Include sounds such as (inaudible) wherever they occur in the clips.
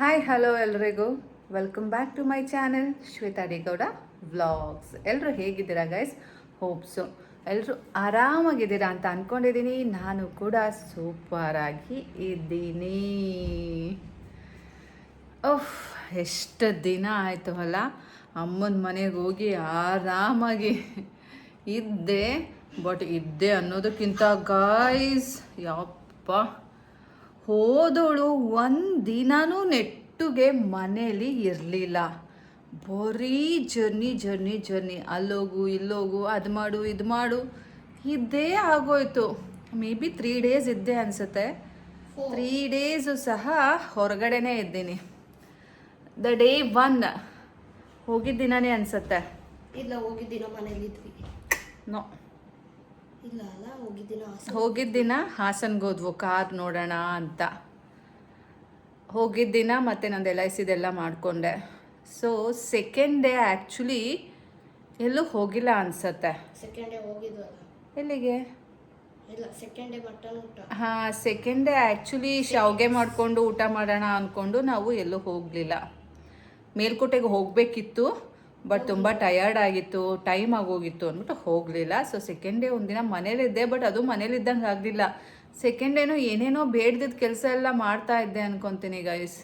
Hi hello ಎಲ್ರಿಗೂ. Welcome back to my channel Shwetha D Gowda vlogs ಎಲ್ಲರೂ ಹೇಗಿದ್ದೀರಾ guys ಹೋಪ್ಸು ಎಲ್ಲರೂ ಆರಾಮಾಗಿದ್ದೀರಾ ಅಂತ ಅಂದ್ಕೊಂಡಿದ್ದೀನಿ ನಾನು ಕೂಡ ಸೂಪರಾಗಿ ಇದ್ದೀನಿ. ಓಹ್ ಎಷ್ಟು ದಿನ ಆಯಿತು ಅಲ್ಲ? ಅಮ್ಮನ ಮನೆಗೆ ಹೋಗಿ ಆರಾಮಾಗಿ ಇದ್ದೆ ಬಟ್ ಇದ್ದೆ ಅನ್ನೋದಕ್ಕಿಂತ ಗಾಯ್ಸ್ ಯಪ್ಪ. ಹೋದವಳು ಒಂದು ದಿನನೂ ನೆಟ್ಟುಗೆ ಮನೆಯಲ್ಲಿ ಇರಲಿಲ್ಲ. ಬರೀ ಜರ್ನಿ ಜರ್ನಿ ಜರ್ನಿ. ಅಲ್ಲೋಗು ಇಲ್ಲೋಗು ಅದು ಮಾಡು ಇದು ಮಾಡು. ಇದ್ದೇ ಆಗೋಯ್ತು. ಮೇ ಬಿ ತ್ರೀ ಡೇಸ್ ಇದ್ದೆ ಅನಿಸುತ್ತೆ. ತ್ರೀ ಡೇಸು ಸಹ ಹೊರಗಡೆನೇ ಇದ್ದೀನಿ. The day one. ಹೋಗಿದ್ದ ಅನ್ಸುತ್ತೆ ಅನಿಸುತ್ತೆ. ಇಲ್ಲ ಹೋಗಿದ್ದೀನ ಮನೇಲಿದ್ವಿ ನೋ ಇಲ್ಲ ಅಲ್ಲ ಹೋಗಿದ್ದಿನ ಹಾಸನ ಹೋಗಿದ್ದ ದಿನ ಹಾಸನ್ಗೆ? ಹೋದ್ವು. ಕಾರ್ ನೋಡೋಣ ಅಂತ. ಹೋಗಿದ್ದ ದಿನ ಮತ್ತೆ ನಂದು ಎಲ್ ಐ ಸಿದೆಲ್ಲ ಮಾಡಿಕೊಂಡೆ. ಸೊ ಸೆಕೆಂಡ್ ಡೇ ಆ್ಯಕ್ಚುಲಿ ಎಲ್ಲೂ ಹೋಗಿಲ್ಲ ಅನ್ಸತ್ತೆ. ಸೆಕೆಂಡ್ ಡೇ ಹೋಗಿದ್ವಲ್ಲ? ಎಲ್ಲಿಗೆ? ಇಲ್ಲ ಸೆಕೆಂಡ್ ಡೇ ಮಟನ್ ಊಟ. ಹಾಂ ಸೆಕೆಂಡ್ ಡೇ ಆ್ಯಕ್ಚುಲಿ ಶಾವ್ಗೆ ಮಾಡಿಕೊಂಡು ಊಟ ಮಾಡೋಣ ಅಂದ್ಕೊಂಡು ನಾವು ಎಲ್ಲೂ ಹೋಗಲಿಲ್ಲ. ಮೇಲ್ಕೋಟೆಗೆ ಹೋಗಬೇಕಿತ್ತು. ಬಟ್ ತುಂಬ ಟಯರ್ಡ್ ಆಗಿತ್ತು ಟೈಮ್ ಆಗೋಗಿತ್ತು ಅಂದ್ಬಿಟ್ಟು ಹೋಗಲಿಲ್ಲ. ಸೊ ಸೆಕೆಂಡ್ ಡೇ ಒಂದಿನ ಮನೇಲಿದ್ದೆ ಬಟ್ ಅದು ಮನೇಲಿದ್ದಂಗೆ ಆಗಲಿಲ್ಲ. ಸೆಕೆಂಡ್ ಡೇನೋ ಏನೇನೋ ಬೇಡ್ದಿದ್ದ ಕೆಲಸ ಎಲ್ಲ ಮಾಡ್ತಾ ಇದ್ದೆ ಅನ್ಕೊತೀನಿ guys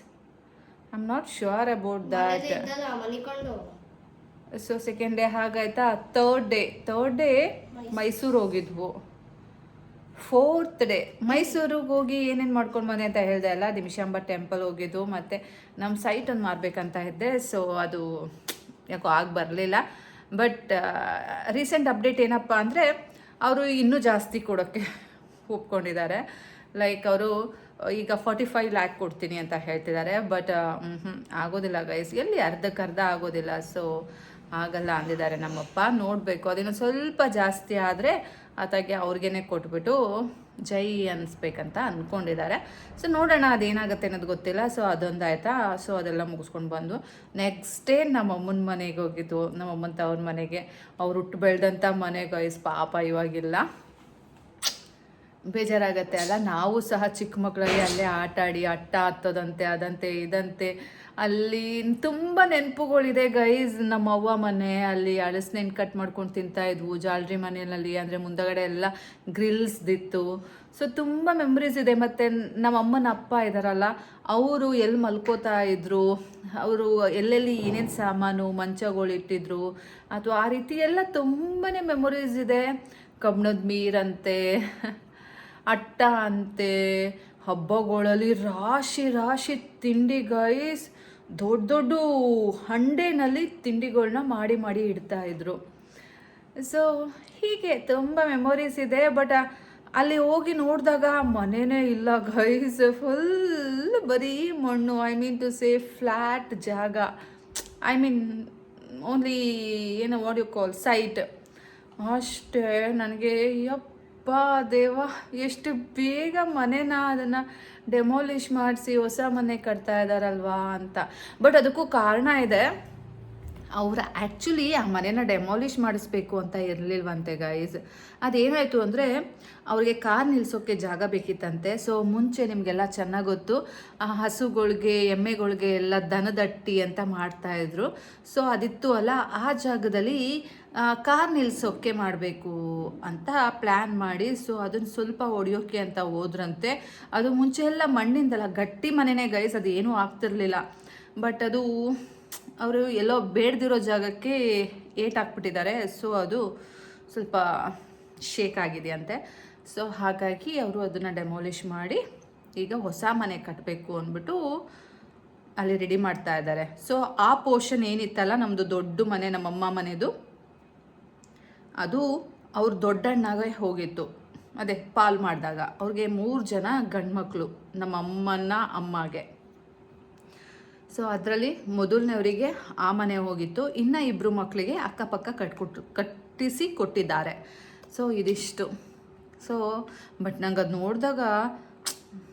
I am not sure about that ಇದ್ದಲ್ಲ so second day ಹಾಗಾಯ್ತಾ third day third day Mysuru. ಹೋಗಿದ್ವು. Fourth day ಮೈಸೂರಿಗೆ ಹೋಗಿ ಏನೇನು ಮಾಡ್ಕೊಂಡು ಬಂದೆ ಅಂತ ಹೇಳಿದೆ ಅಲ್ಲ ದಿಮಿಷಾಂಬ ಟೆಂಪಲ್ ಹೋಗಿದ್ದು ಮತ್ತು ನಮ್ಮ ಸೈಟ್ ಒಂದು ಮಾರಬೇಕಂತ ಇದ್ದೆ. ಸೊ ಅದು ಯಾಕೋ ಆಗ ಬರಲಿಲ್ಲ. ಬಟ್ ರೀಸೆಂಟ್ ಅಪ್ಡೇಟ್ ಏನಪ್ಪ ಅಂದರೆ ಅವರು ಇನ್ನೂ ಜಾಸ್ತಿ ಕೊಡೋಕ್ಕೆ ಒಪ್ಕೊಂಡಿದ್ದಾರೆ. ಲೈಕ್ ಅವರು, ಈಗ ಫಾರ್ಟಿ ಫೈವ್ ಲ್ಯಾಕ್ ಕೊಡ್ತೀನಿ ಅಂತ ಹೇಳ್ತಿದ್ದಾರೆ. ಬಟ್ ಆಗೋದಿಲ್ಲ ಗೈಸ್ ಎಲ್ಲಿ ಅರ್ಧಕ್ಕರ್ಧ ಆಗೋದಿಲ್ಲ. ಸೊ ಆಗಲ್ಲ ಅಂದಿದ್ದಾರೆ ನಮ್ಮಪ್ಪ. ನೋಡಬೇಕು. ಅದೇನೋ ಸ್ವಲ್ಪ ಜಾಸ್ತಿ ಆದರೆ ಆತಾಗೆ ಅವ್ರಿಗೇ ಕೊಟ್ಬಿಟ್ಟು ಜೈ ಅನಿಸ್ಬೇಕಂತ ಅಂದ್ಕೊಂಡಿದ್ದಾರೆ ಸೊ ನೋಡೋಣ ಅದೇನಾಗುತ್ತೆ ಅನ್ನೋದು ಗೊತ್ತಿಲ್ಲ. ಸೊ ಅದೊಂದು ಆಯಿತಾ ಸೊ ಅದೆಲ್ಲ ಮುಗಿಸ್ಕೊಂಡು ಬಂದು ನೆಕ್ಸ್ಟ್ ಡೇ ನಮ್ಮ ಅಮ್ಮನ ಮನೆಗೆ ಹೋಗಿದ್ದು. ನಮ್ಮ ಅಮ್ಮನ ತವ್ರ ಮನೆಗೆ. ಅವ್ರು ಹುಟ್ಟು ಬೆಳೆದಂಥ ಮನೆಗೆ ಗೈಸ್ ಪಾಪ ಇವಾಗಿಲ್ಲ. ಬೇಜಾರಾಗತ್ತೆ ಅಲ್ಲ? ನಾವು ಸಹ ಚಿಕ್ಕ ಮಕ್ಕಳಲ್ಲಿ ಅಲ್ಲೇ ಆಟ ಆಡಿ ಅಟ್ಟ ಹತ್ತೋದಂತೆ, ಅದಂತೆ, ಇದಂತೆ. ಅಲ್ಲಿ ತುಂಬ ನೆನಪುಗಳಿದೆ ಗೈಸ್ ನಮ್ಮ ಅವ್ವ ಮನೆ, ಅಲ್ಲಿ ಅಳಸ್ನೇನು ಕಟ್ ಮಾಡ್ಕೊಂಡು ತಿಂತಾ ಇದ್ವು. ಜಾಲ್ರಿ ಮನೆಯಲ್ಲಿ ಅಂದರೆ ಮುಂದಗಡೆ ಎಲ್ಲ ಗ್ರಿಲ್ಸ್ದಿತ್ತು ಸೊ ತುಂಬ ಮೆಮ್ರೀಸ್ ಇದೆ. ಮತ್ತು ನಮ್ಮ ಅಮ್ಮನ ಅಪ್ಪ ಇದ್ದಾರಲ್ಲ ಅವರು ಎಲ್ಲಿ ಮಲ್ಕೋತಾ ಇದ್ರು? ಅವರು ಎಲ್ಲೆಲ್ಲಿ ಏನೇನು ಸಾಮಾನು, ಮಂಚಗಳು ಇಟ್ಟಿದ್ರು? ಅಥವಾ ಆ ರೀತಿ ಎಲ್ಲ ತುಂಬಾ ಮೆಮೊರೀಸ್ ಇದೆ. ಕಬ್ಬಣದ ಮೀರಂತೆ ಅಟ್ಟ ಅಂತೆ, ಹಬ್ಬಗಳಲ್ಲಿ ರಾಶಿ ರಾಶಿ ತಿಂಡಿ ಗೈಸ್ ದೊಡ್ಡ ದೊಡ್ಡ ಹಂಡೆನಲ್ಲಿ ತಿಂಡಿಗಳನ್ನ ಮಾಡಿ ಮಾಡಿ ಇಡ್ತಾ ಇದ್ರು. ಸೊ ಹೀಗೆ ತುಂಬ ಮೆಮೊರೀಸ್ ಇದೆ ಬಟ್ ಅಲ್ಲಿ ಹೋಗಿ ನೋಡಿದಾಗ ಮನೆಯೇ ಇಲ್ಲ ಗೈಸ್ ಫುಲ್ ಬರೀ ಮಣ್ಣು I mean to say flat ಜಾಗ. ಐ ಮೀನ್ ಓನ್ಲಿ ಏನು ವಾಟ್ ಯು ಕಾಲ್ ಸೈಟ್ ಅಷ್ಟೇ, ನನಗೆ ಯಪ್ಪ. ದೇವ, ಎಷ್ಟು ಬೇಗ ಮನೆನ ಅದನ್ನು ಡೆಮೋಲಿಷ್ ಮಾಡಿಸಿ ಹೊಸ ಮನೆ ಕಟ್ತಾ ಇದ್ದಾರಲ್ವಾ ಅಂತ. ಬಟ್ ಅದಕ್ಕೂ ಕಾರಣ ಇದೆ. ಅವ್ರು ಆ್ಯಕ್ಚುಲಿ ಆ ಮನೇನ ಡೆಮಾಲಿಷ್ ಮಾಡಿಸ್ಬೇಕು ಅಂತ ಇರಲಿಲ್ವಂತೆ ಗೈಸ್ ಅದೇನಾಯಿತು ಅಂದರೆ, ಅವ್ರಿಗೆ ಕಾರ್ ನಿಲ್ಸೋಕ್ಕೆ ಜಾಗ ಬೇಕಿತ್ತಂತೆ. ಸೊ ಮುಂಚೆ ನಿಮಗೆಲ್ಲ ಚೆನ್ನಾಗಿ ಗೊತ್ತು, ಆ ಹಸುಗಳಿಗೆ, ಎಮ್ಮೆಗಳಿಗೆ ಎಲ್ಲ ದನದಟ್ಟಿ ಅಂತ ಮಾಡ್ತಾಯಿದ್ರು ಸೊ ಅದಿತ್ತು ಅಲ್ಲ, ಆ ಜಾಗದಲ್ಲಿ ಕಾರ್ ನಿಲ್ಸೋಕ್ಕೆ ಮಾಡಬೇಕು ಅಂತ ಪ್ಲ್ಯಾನ್ ಮಾಡಿ ಸೊ ಅದನ್ನು ಸ್ವಲ್ಪ ಹೊಡೆಯೋಕ್ಕೆ ಅಂತ ಹೋದ್ರಂತೆ. ಅದು ಮುಂಚೆ ಎಲ್ಲ ಮಣ್ಣಿಂದಲ್ಲ, ಗಟ್ಟಿ ಮನೆನೇ ಗೈಸ್ ಅದು ಏನೂ ಆಗ್ತಿರ್ಲಿಲ್ಲ. ಬಟ್ ಅದು ಅವರು ಎಲ್ಲೋ ಬೇಡದಿರೋ ಜಾಗಕ್ಕೆ ಏಟ್ ಹಾಕ್ಬಿಟ್ಟಿದ್ದಾರೆ. ಸೊ ಅದು ಸ್ವಲ್ಪ ಶೇಕ್ ಆಗಿದೆಯಂತೆ. ಸೊ ಹಾಗಾಗಿ ಅವರು ಅದನ್ನು ಡೆಮಾಲಿಷ್ ಮಾಡಿ ಈಗ ಹೊಸ ಮನೆ ಕಟ್ಟಬೇಕು ಅಂದ್ಬಿಟ್ಟು ಅಲ್ಲಿ ರೆಡಿ ಮಾಡ್ತಾ ಇದ್ದಾರೆ. ಸೊ ಆ ಪೋರ್ಷನ್ ಏನಿತ್ತಲ್ಲ ನಮ್ಮದು ದೊಡ್ಡ ಮನೆ, ನಮ್ಮಮ್ಮ ಮನೆದು, ಅದು ಅವ್ರ ದೊಡ್ಡಣ್ಣಗೆ ಹೋಗಿತ್ತು. ಅದೇ ಪಾಲ್ ಮಾಡಿದಾಗ. ಅವ್ರಿಗೆ ಮೂರು ಜನ ಗಂಡ್ಮಕ್ಳು ನಮ್ಮ ಅಮ್ಮನ ಅಮ್ಮಗೆ. ಸೊ ಅದರಲ್ಲಿ ಮೊದಲನೇವರಿಗೆ ಆ ಮನೆ ಹೋಗಿತ್ತು. ಇನ್ನು ಇಬ್ಬರು ಮಕ್ಕಳಿಗೆ ಅಕ್ಕಪಕ್ಕ ಕಟ್ಕೊಟ್ಟು, ಕಟ್ಟಿಸಿ ಕೊಟ್ಟಿದ್ದಾರೆ. ಸೊ ಇದಿಷ್ಟು. ಸೊ ಬಟ್ ನಂಗೆ ಅದು ನೋಡಿದಾಗ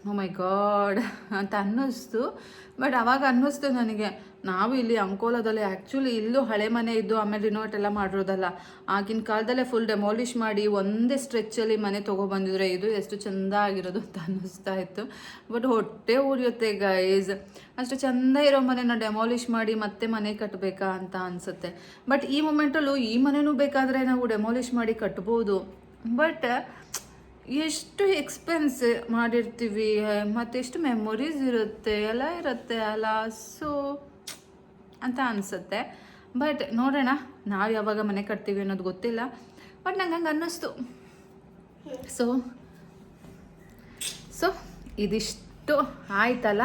ಮೈ ಗಾಡ್ ಅಂತ ಅನ್ನಿಸ್ತು. ಬಟ್ ಅವಾಗ ಅನ್ನಿಸ್ತು ನನಗೆ. ನಾವು ಇಲ್ಲಿ ಅಂಕೋಲದಲ್ಲಿ ಆ್ಯಕ್ಚುಲಿ ಇಲ್ಲೂ ಹಳೆ ಮನೆ ಇದ್ದು ಆಮೇಲೆ ರಿನೋವೇಟ್ ಎಲ್ಲ ಮಾಡಿರೋದಲ್ಲ. ಆಗಿನ ಕಾಲದಲ್ಲೇ ಫುಲ್ ಡೆಮಾಲಿಷ್ ಮಾಡಿ ಒಂದೇ ಸ್ಟ್ರೆಚ್ಚಲ್ಲಿ ಮನೆ ತೊಗೊಬಂದಿದ್ರೆ ಇದು ಎಷ್ಟು ಚೆಂದ ಆಗಿರೋದು ಅಂತ ಅನ್ನಿಸ್ತಾ ಇತ್ತು. ಬಟ್ ಹೊಟ್ಟೆ ಉರಿಯುತ್ತೆ ಗೈಸ್ ಅಷ್ಟು ಚೆಂದ ಇರೋ ಮನೆನ ಡೆಮಾಲಿಷ್ ಮಾಡಿ ಮತ್ತೆ ಮನೆ ಕಟ್ಟಬೇಕಾ ಅಂತ ಅನಿಸುತ್ತೆ. ಬಟ್ ಈ ಮೊಮೆಂಟಲ್ಲೂ ಈ ಮನೆನೂ ಬೇಕಾದರೆ ನಾವು ಡೆಮಾಲಿಷ್ ಮಾಡಿ ಕಟ್ಬೋದು. ಬಟ್ ಎಷ್ಟು ಎಕ್ಸ್ಪೆನ್ಸ್ ಮಾಡಿರ್ತೀವಿ, ಮತ್ತೆ ಎಷ್ಟು ಮೆಮೊರೀಸ್ ಇರುತ್ತೆ, ಎಲ್ಲ ಇರುತ್ತೆ ಅಲ್ಲ. ಸೊ ಅಂತ ಅನಿಸುತ್ತೆ. ಬಟ್ ನೋಡೋಣ, ನಾವು ಯಾವಾಗ ಮನೆ ಕಟ್ತೀವಿ ಅನ್ನೋದು ಗೊತ್ತಿಲ್ಲ. ಬಟ್ ನಂಗೆ ಹಂಗೆ ಅನ್ನಿಸ್ತು. ಸೊ ಸೊ ಇದಿಷ್ಟು ಆಯ್ತಲ್ಲ?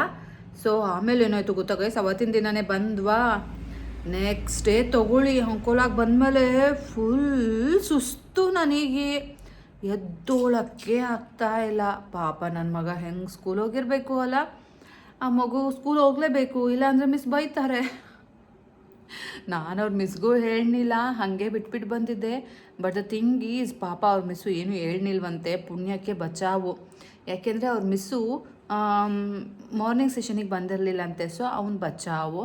ಸೊ ಆಮೇಲೆ ಏನಾಯಿತು ಗೊತ್ತಾ ಗೈಸ್ ಅವತ್ತಿನ ದಿನನೇ ಬಂದ್ವಾ? ನೆಕ್ಸ್ಟ್ ಡೇ ತಗೊಳ್ಳಿ, ಅಂಕೋಲಾಗ ಬಂದಮೇಲೆ ಫುಲ್ ಸುಸ್ತು ನನಗೆ. ಎದ್ದೋಳಕ್ಕೆ ಆಗ್ತಾ ಇಲ್ಲ. ಪಾಪ ನನ್ನ ಮಗ ಹೆಂಗೆ ಸ್ಕೂಲ್ ಹೋಗಿರಬೇಕು ಅಲ್ಲ? ಆ ಮಗು ಸ್ಕೂಲ್ ಹೋಗಲೇಬೇಕು, ಇಲ್ಲಾಂದರೆ ಮಿಸ್ ಬೈತಾರೆ. ನಾನು ಅವ್ರ ಮಿಸ್ಗೂ ಹೇಳಲಿಲ್ಲ ಹಾಗೆ ಬಿಟ್ಬಿಟ್ಟು ಬಂದಿದ್ದೆ. ಬಟ್ ದ ಥಿಂಗ್ ಈಸ್ ಪಾಪ ಅವ್ರ ಮಿಸ್ಸು ಏನು ಹೇಳ್ನಿಲ್ವಂತೆ, ಪುಣ್ಯಕ್ಕೆ ಬಚಾವು. ಯಾಕೆಂದರೆ ಅವ್ರ ಮಿಸ್ಸು ಮಾರ್ನಿಂಗ್ ಸೆಷನಿಗೆ ಬಂದಿರಲಿಲ್ಲಂತೆ ಸೊ ಅವ್ನು ಬಚಾವು.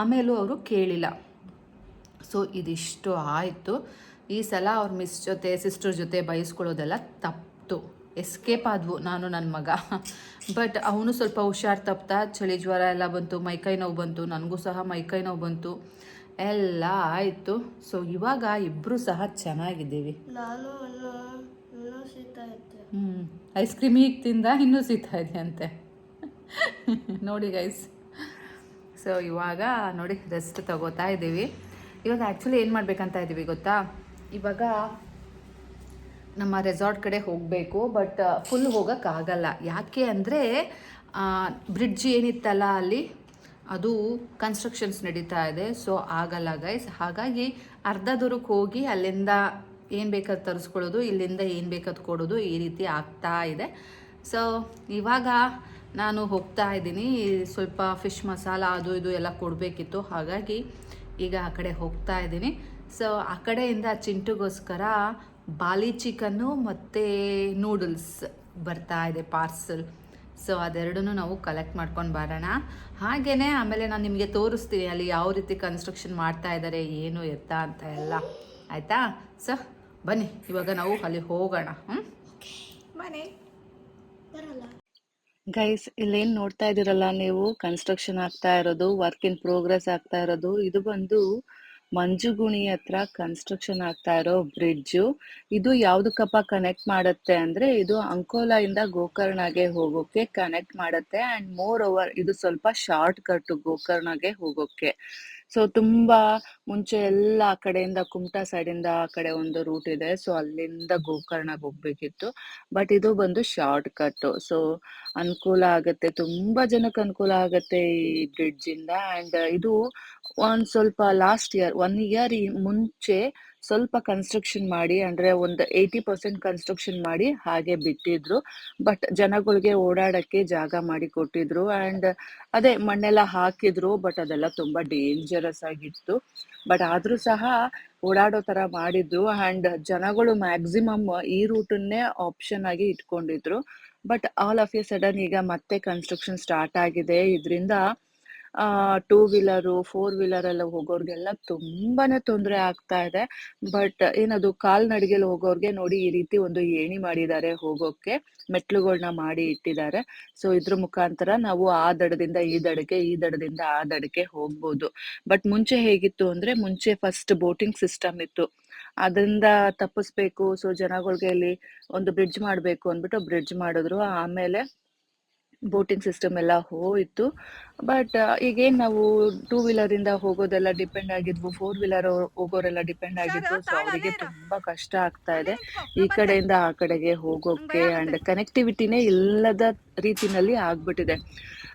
ಆಮೇಲೂ ಅವರು ಕೇಳಿಲ್ಲ. ಸೊ ಇದಿಷ್ಟು ಆಯಿತು. ಈ ಸಲ ಅವ್ರ ಮಿಸ್ ಜೊತೆ ಸಿಸ್ಟರ್ ಜೊತೆ ಬಯಸ್ಕೊಳ್ಳೋದೆಲ್ಲ ತಪ್ಪಿತು ಎಸ್ಕೇಪ್ ಆದವು ನಾನು ನನ್ನ ಮಗ. ಬಟ್ ಅವನು ಸ್ವಲ್ಪ ಹುಷಾರು ತಪ್ತಾ ಚಳಿ ಜ್ವರ ಎಲ್ಲ ಬಂತು ಮೈಕೈ ನೋವು ಬಂತು ನನಗೂ ಸಹ ಮೈಕೈ ನೋವು ಬಂತು. ಎಲ್ಲ ಆಯಿತು. ಸೊ ಇವಾಗ ಇಬ್ಬರು ಸಹ ಚೆನ್ನಾಗಿದ್ದೀವಿ. ಹ್ಞೂ ಐಸ್ ಕ್ರೀಮ್ ಈಗ ತಿಂದ ಇನ್ನೂ ಸೀತಾ ಇದೆ ಅಂತೆ ನೋಡಿ ಗೈಸ್ ಸೊ ಇವಾಗ ನೋಡಿ ರೆಸ್ಟ್ ತಗೋತಾ ಇದ್ದೀವಿ ಇವಾಗ ಆ್ಯಕ್ಚುಲಿ ಏನು ಮಾಡ್ಬೇಕಂತ ಇದ್ದೀವಿ ಗೊತ್ತಾ? ಇವಾಗ ನಮ್ಮ ರೆಸಾರ್ಟ್ ಕಡೆ ಹೋಗಬೇಕು ಬಟ್ ಫುಲ್ ಹೋಗೋಕ್ಕಾಗಲ್ಲ. ಯಾಕೆ ಅಂದರೆ ಬ್ರಿಡ್ಜ್ ಏನಿತ್ತಲ್ಲ ಅಲ್ಲಿ, ಅದು ಕನ್ಸ್ಟ್ರಕ್ಷನ್ಸ್ ನಡೀತಾ ಇದೆ. ಸೊ ಆಗಲ್ಲ ಗೈಸ್ ಹಾಗಾಗಿ ಅರ್ಧ ದೂರಕ್ಕೆ ಹೋಗಿ ಅಲ್ಲಿಂದ ಏನು ಬೇಕಾದ ತರಿಸ್ಕೊಳ್ಳೋದು, ಇಲ್ಲಿಂದ ಏನು ಬೇಕಾದ ಕೊಡೋದು ಈ ರೀತಿ ಆಗ್ತಾ ಇದೆ. ಸೊ ಇವಾಗ ನಾನು ಹೋಗ್ತಾ ಇದ್ದೀನಿ. ಸ್ವಲ್ಪ ಫಿಶ್ ಮಸಾಲ ಅದು ಇದು ಎಲ್ಲ ಕೊಡಬೇಕಿತ್ತು. ಹಾಗಾಗಿ ಈಗ ಆ ಕಡೆ ಹೋಗ್ತಾ ಇದ್ದೀನಿ. ಸೊ ಆ ಕಡೆಯಿಂದ ಚಿಂಟುಗೋಸ್ಕರ ಬಾಲಿ ಚಿಕನ್ನು ಮತ್ತು ನೂಡಲ್ಸ್ ಬರ್ತಾ ಇದೆ ಪಾರ್ಸಲ್. ಸೊ ಅದೆರಡನ್ನೂ ನಾವು ಕಲೆಕ್ಟ್ ಮಾಡ್ಕೊಂಡು ಬರೋಣ. ಹಾಗೆಯೇ ಆಮೇಲೆ ನಾನು ನಿಮಗೆ ತೋರಿಸ್ತೀನಿ ಅಲ್ಲಿ ಯಾವ ರೀತಿ ಕನ್ಸ್ಟ್ರಕ್ಷನ್ ಮಾಡ್ತಾ ಇದ್ದಾರೆ ಏನು ಎತ್ತ ಅಂತ ಎಲ್ಲ. ಆಯಿತಾ? ಸೊ ಬನ್ನಿ ಇವಾಗ ನಾವು ಅಲ್ಲಿ ಹೋಗೋಣ. ಹ್ಞೂ ಬನ್ನಿ ಬರಲ್ಲ. ಗೈಸ್ ಇಲ್ಲೇನು ನೋಡ್ತಾ ಇದ್ದೀರಲ್ಲ ನೀವು? ಕನ್ಸ್ಟ್ರಕ್ಷನ್ ಆಗ್ತಾ ಇರೋದು ವರ್ಕ್ ಇನ್ ಪ್ರೋಗ್ರೆಸ್ ಆಗ್ತಾ ಇರೋದು. ಇದು ಬಂದು ಮಂಜುಗುಣಿ ಹತ್ರ ಕನ್ಸ್ಟ್ರಕ್ಷನ್ ಆಗ್ತಾ ಇರೋ ಬ್ರಿಡ್ಜ್ ಇದು ಯಾವ್ದಕ್ಕಪ್ಪ ಕನೆಕ್ಟ್ ಮಾಡುತ್ತೆ ಅಂದ್ರೆ ಇದು ಅಂಕೋಲಾ ಇಂದ ಗೋಕರ್ಣಗೆ ಹೋಗೋಕೆ ಕನೆಕ್ಟ್ ಮಾಡುತ್ತೆ. ಅಂಡ್ ಮೋರ್ ಓವರ್ ಇದು ಸ್ವಲ್ಪ ಶಾರ್ಟ್ ಕಟ್ ಗೋಕರ್ಣಗೆ ಹೋಗೋಕೆ. ಸೊ, ತುಂಬಾ ಮುಂಚೆ ಎಲ್ಲ ಆ ಕಡೆಯಿಂದ ಕುಮಟಾ ಸೈಡ್ ಇಂದ ಆ ಕಡೆ ಒಂದು ರೂಟ್ ಇದೆ. ಸೊ, ಅಲ್ಲಿಂದ ಗೋಕರ್ಣಕ್ಕೆ ಹೋಗ್ಬೇಕಿತ್ತು. ಬಟ್ ಇದು ಬಂದು ಶಾರ್ಟ್ ಕಟ್ ಸೊ ಅನುಕೂಲ ಆಗುತ್ತೆ. ತುಂಬಾ ಜನಕ್ಕೆ ಅನುಕೂಲ ಆಗುತ್ತೆ ಈ ಬ್ರಿಡ್ಜ್ ಇಂದ. ಅಂಡ್ ಇದು ಒಂದು ಸ್ವಲ್ಪ ಲಾಸ್ಟ್ ಇಯರ್ ಒನ್ ಇಯರ್ ಮುಂಚೆ ಸ್ವಲ್ಪ ಕನ್ಸ್ಟ್ರಕ್ಷನ್ ಮಾಡಿ, ಅಂದ್ರೆ ಒಂದು ಏಯ್ಟಿ ಪರ್ಸೆಂಟ್ ಕನ್ಸ್ಟ್ರಕ್ಷನ್ ಮಾಡಿ ಹಾಗೆ ಬಿಟ್ಟಿದ್ರು. ಬಟ್ ಜನಗಳಿಗೆ ಓಡಾಡಕ್ಕೆ ಜಾಗ ಮಾಡಿ ಕೊಟ್ಟಿದ್ರು. ಅಂಡ್ ಅದೇ ಮಣ್ಣೆಲ್ಲ ಹಾಕಿದ್ರು ಬಟ್ ಅದೆಲ್ಲ ತುಂಬಾ ಡೇಂಜರಸ್ ಆಗಿತ್ತು. ಬಟ್ ಆದ್ರೂ ಸಹ ಓಡಾಡೋ ತರ ಮಾಡಿದ್ರು. ಅಂಡ್ ಜನಗಳು ಮ್ಯಾಕ್ಸಿಮಮ್ ಈ ರೂಟನ್ನೇ ಆಪ್ಷನ್ ಆಗಿ ಇಟ್ಕೊಂಡಿದ್ರು. But all of a sudden ಈಗ ಮತ್ತೆ ಕನ್ಸ್ಟ್ರಕ್ಷನ್ ಸ್ಟಾರ್ಟ್ ಆಗಿದೆ. ಇದರಿಂದ ಟೂ ವೀಲರು ಫೋರ್ ವೀಲರ್ ಎಲ್ಲ ಹೋಗೋರ್ಗೆಲ್ಲ ತುಂಬಾನೇ ತೊಂದರೆ ಆಗ್ತಾ ಇದೆ. ಬಟ್ ಏನದು ಕಾಲ್ನಡಿಗೆಲ್ ಹೋಗೋರ್ಗೆ ನೋಡಿ ಈ ರೀತಿ ಒಂದು ಏಣಿ ಮಾಡಿದ್ದಾರೆ ಹೋಗೋಕೆ ಮೆಟ್ಲುಗಳನ್ನ ಮಾಡಿ ಇಟ್ಟಿದ್ದಾರೆ. ಸೊ ಇದ್ರ ಮುಖಾಂತರ ನಾವು ಆ ದಡದಿಂದ ಈ ದಡಕ್ಕೆ, ಈ ದಡದಿಂದ ಆ ದಡಕ್ಕೆ ಹೋಗ್ಬೋದು. ಬಟ್ ಮುಂಚೆ ಹೇಗಿತ್ತು ಅಂದ್ರೆ, ಮುಂಚೆ ಫಸ್ಟ್ ಬೋಟಿಂಗ್ ಸಿಸ್ಟಮ್ ಇತ್ತು. ಅದರಿಂದ ತಪ್ಪಿಸ್ಬೇಕು. ಸೊ ಜನಗಳಿಗೆ ಇಲ್ಲಿ ಒಂದು ಬ್ರಿಡ್ಜ್ ಮಾಡ್ಬೇಕು ಅಂದ್ಬಿಟ್ಟು ಬ್ರಿಡ್ಜ್ ಮಾಡಿದ್ರು. ಆಮೇಲೆ ಬೋಟಿಂಗ್ ಸಿಸ್ಟಮ್ ಎಲ್ಲ ಹೋಯಿತು. ಬಟ್ ಈಗೇನು ನಾವು ಟೂ ವೀಲರಿಂದ ಇಂದ ಹೋಗೋದೆಲ್ಲ ಡಿಪೆಂಡ್ ಆಗಿದ್ವು. ಫೋರ್ ವೀಲರ್ ಹೋಗೋರೆಲ್ಲ ಡಿಪೆಂಡ್ ಆಗಿದ್ವು. ಸೊ ಅವರಿಗೆ ತುಂಬಾ ಕಷ್ಟ ಆಗ್ತಾ ಇದೆ. ಈ ಕಡೆಯಿಂದ ಆ ಕಡೆಗೆ ಹೋಗೋಕೆ ಅಂಡ್ ಕನೆಕ್ಟಿವಿಟಿನೇ ಇಲ್ಲದ ರೀತಿನಲ್ಲಿ ಆಗ್ಬಿಟ್ಟಿದೆ.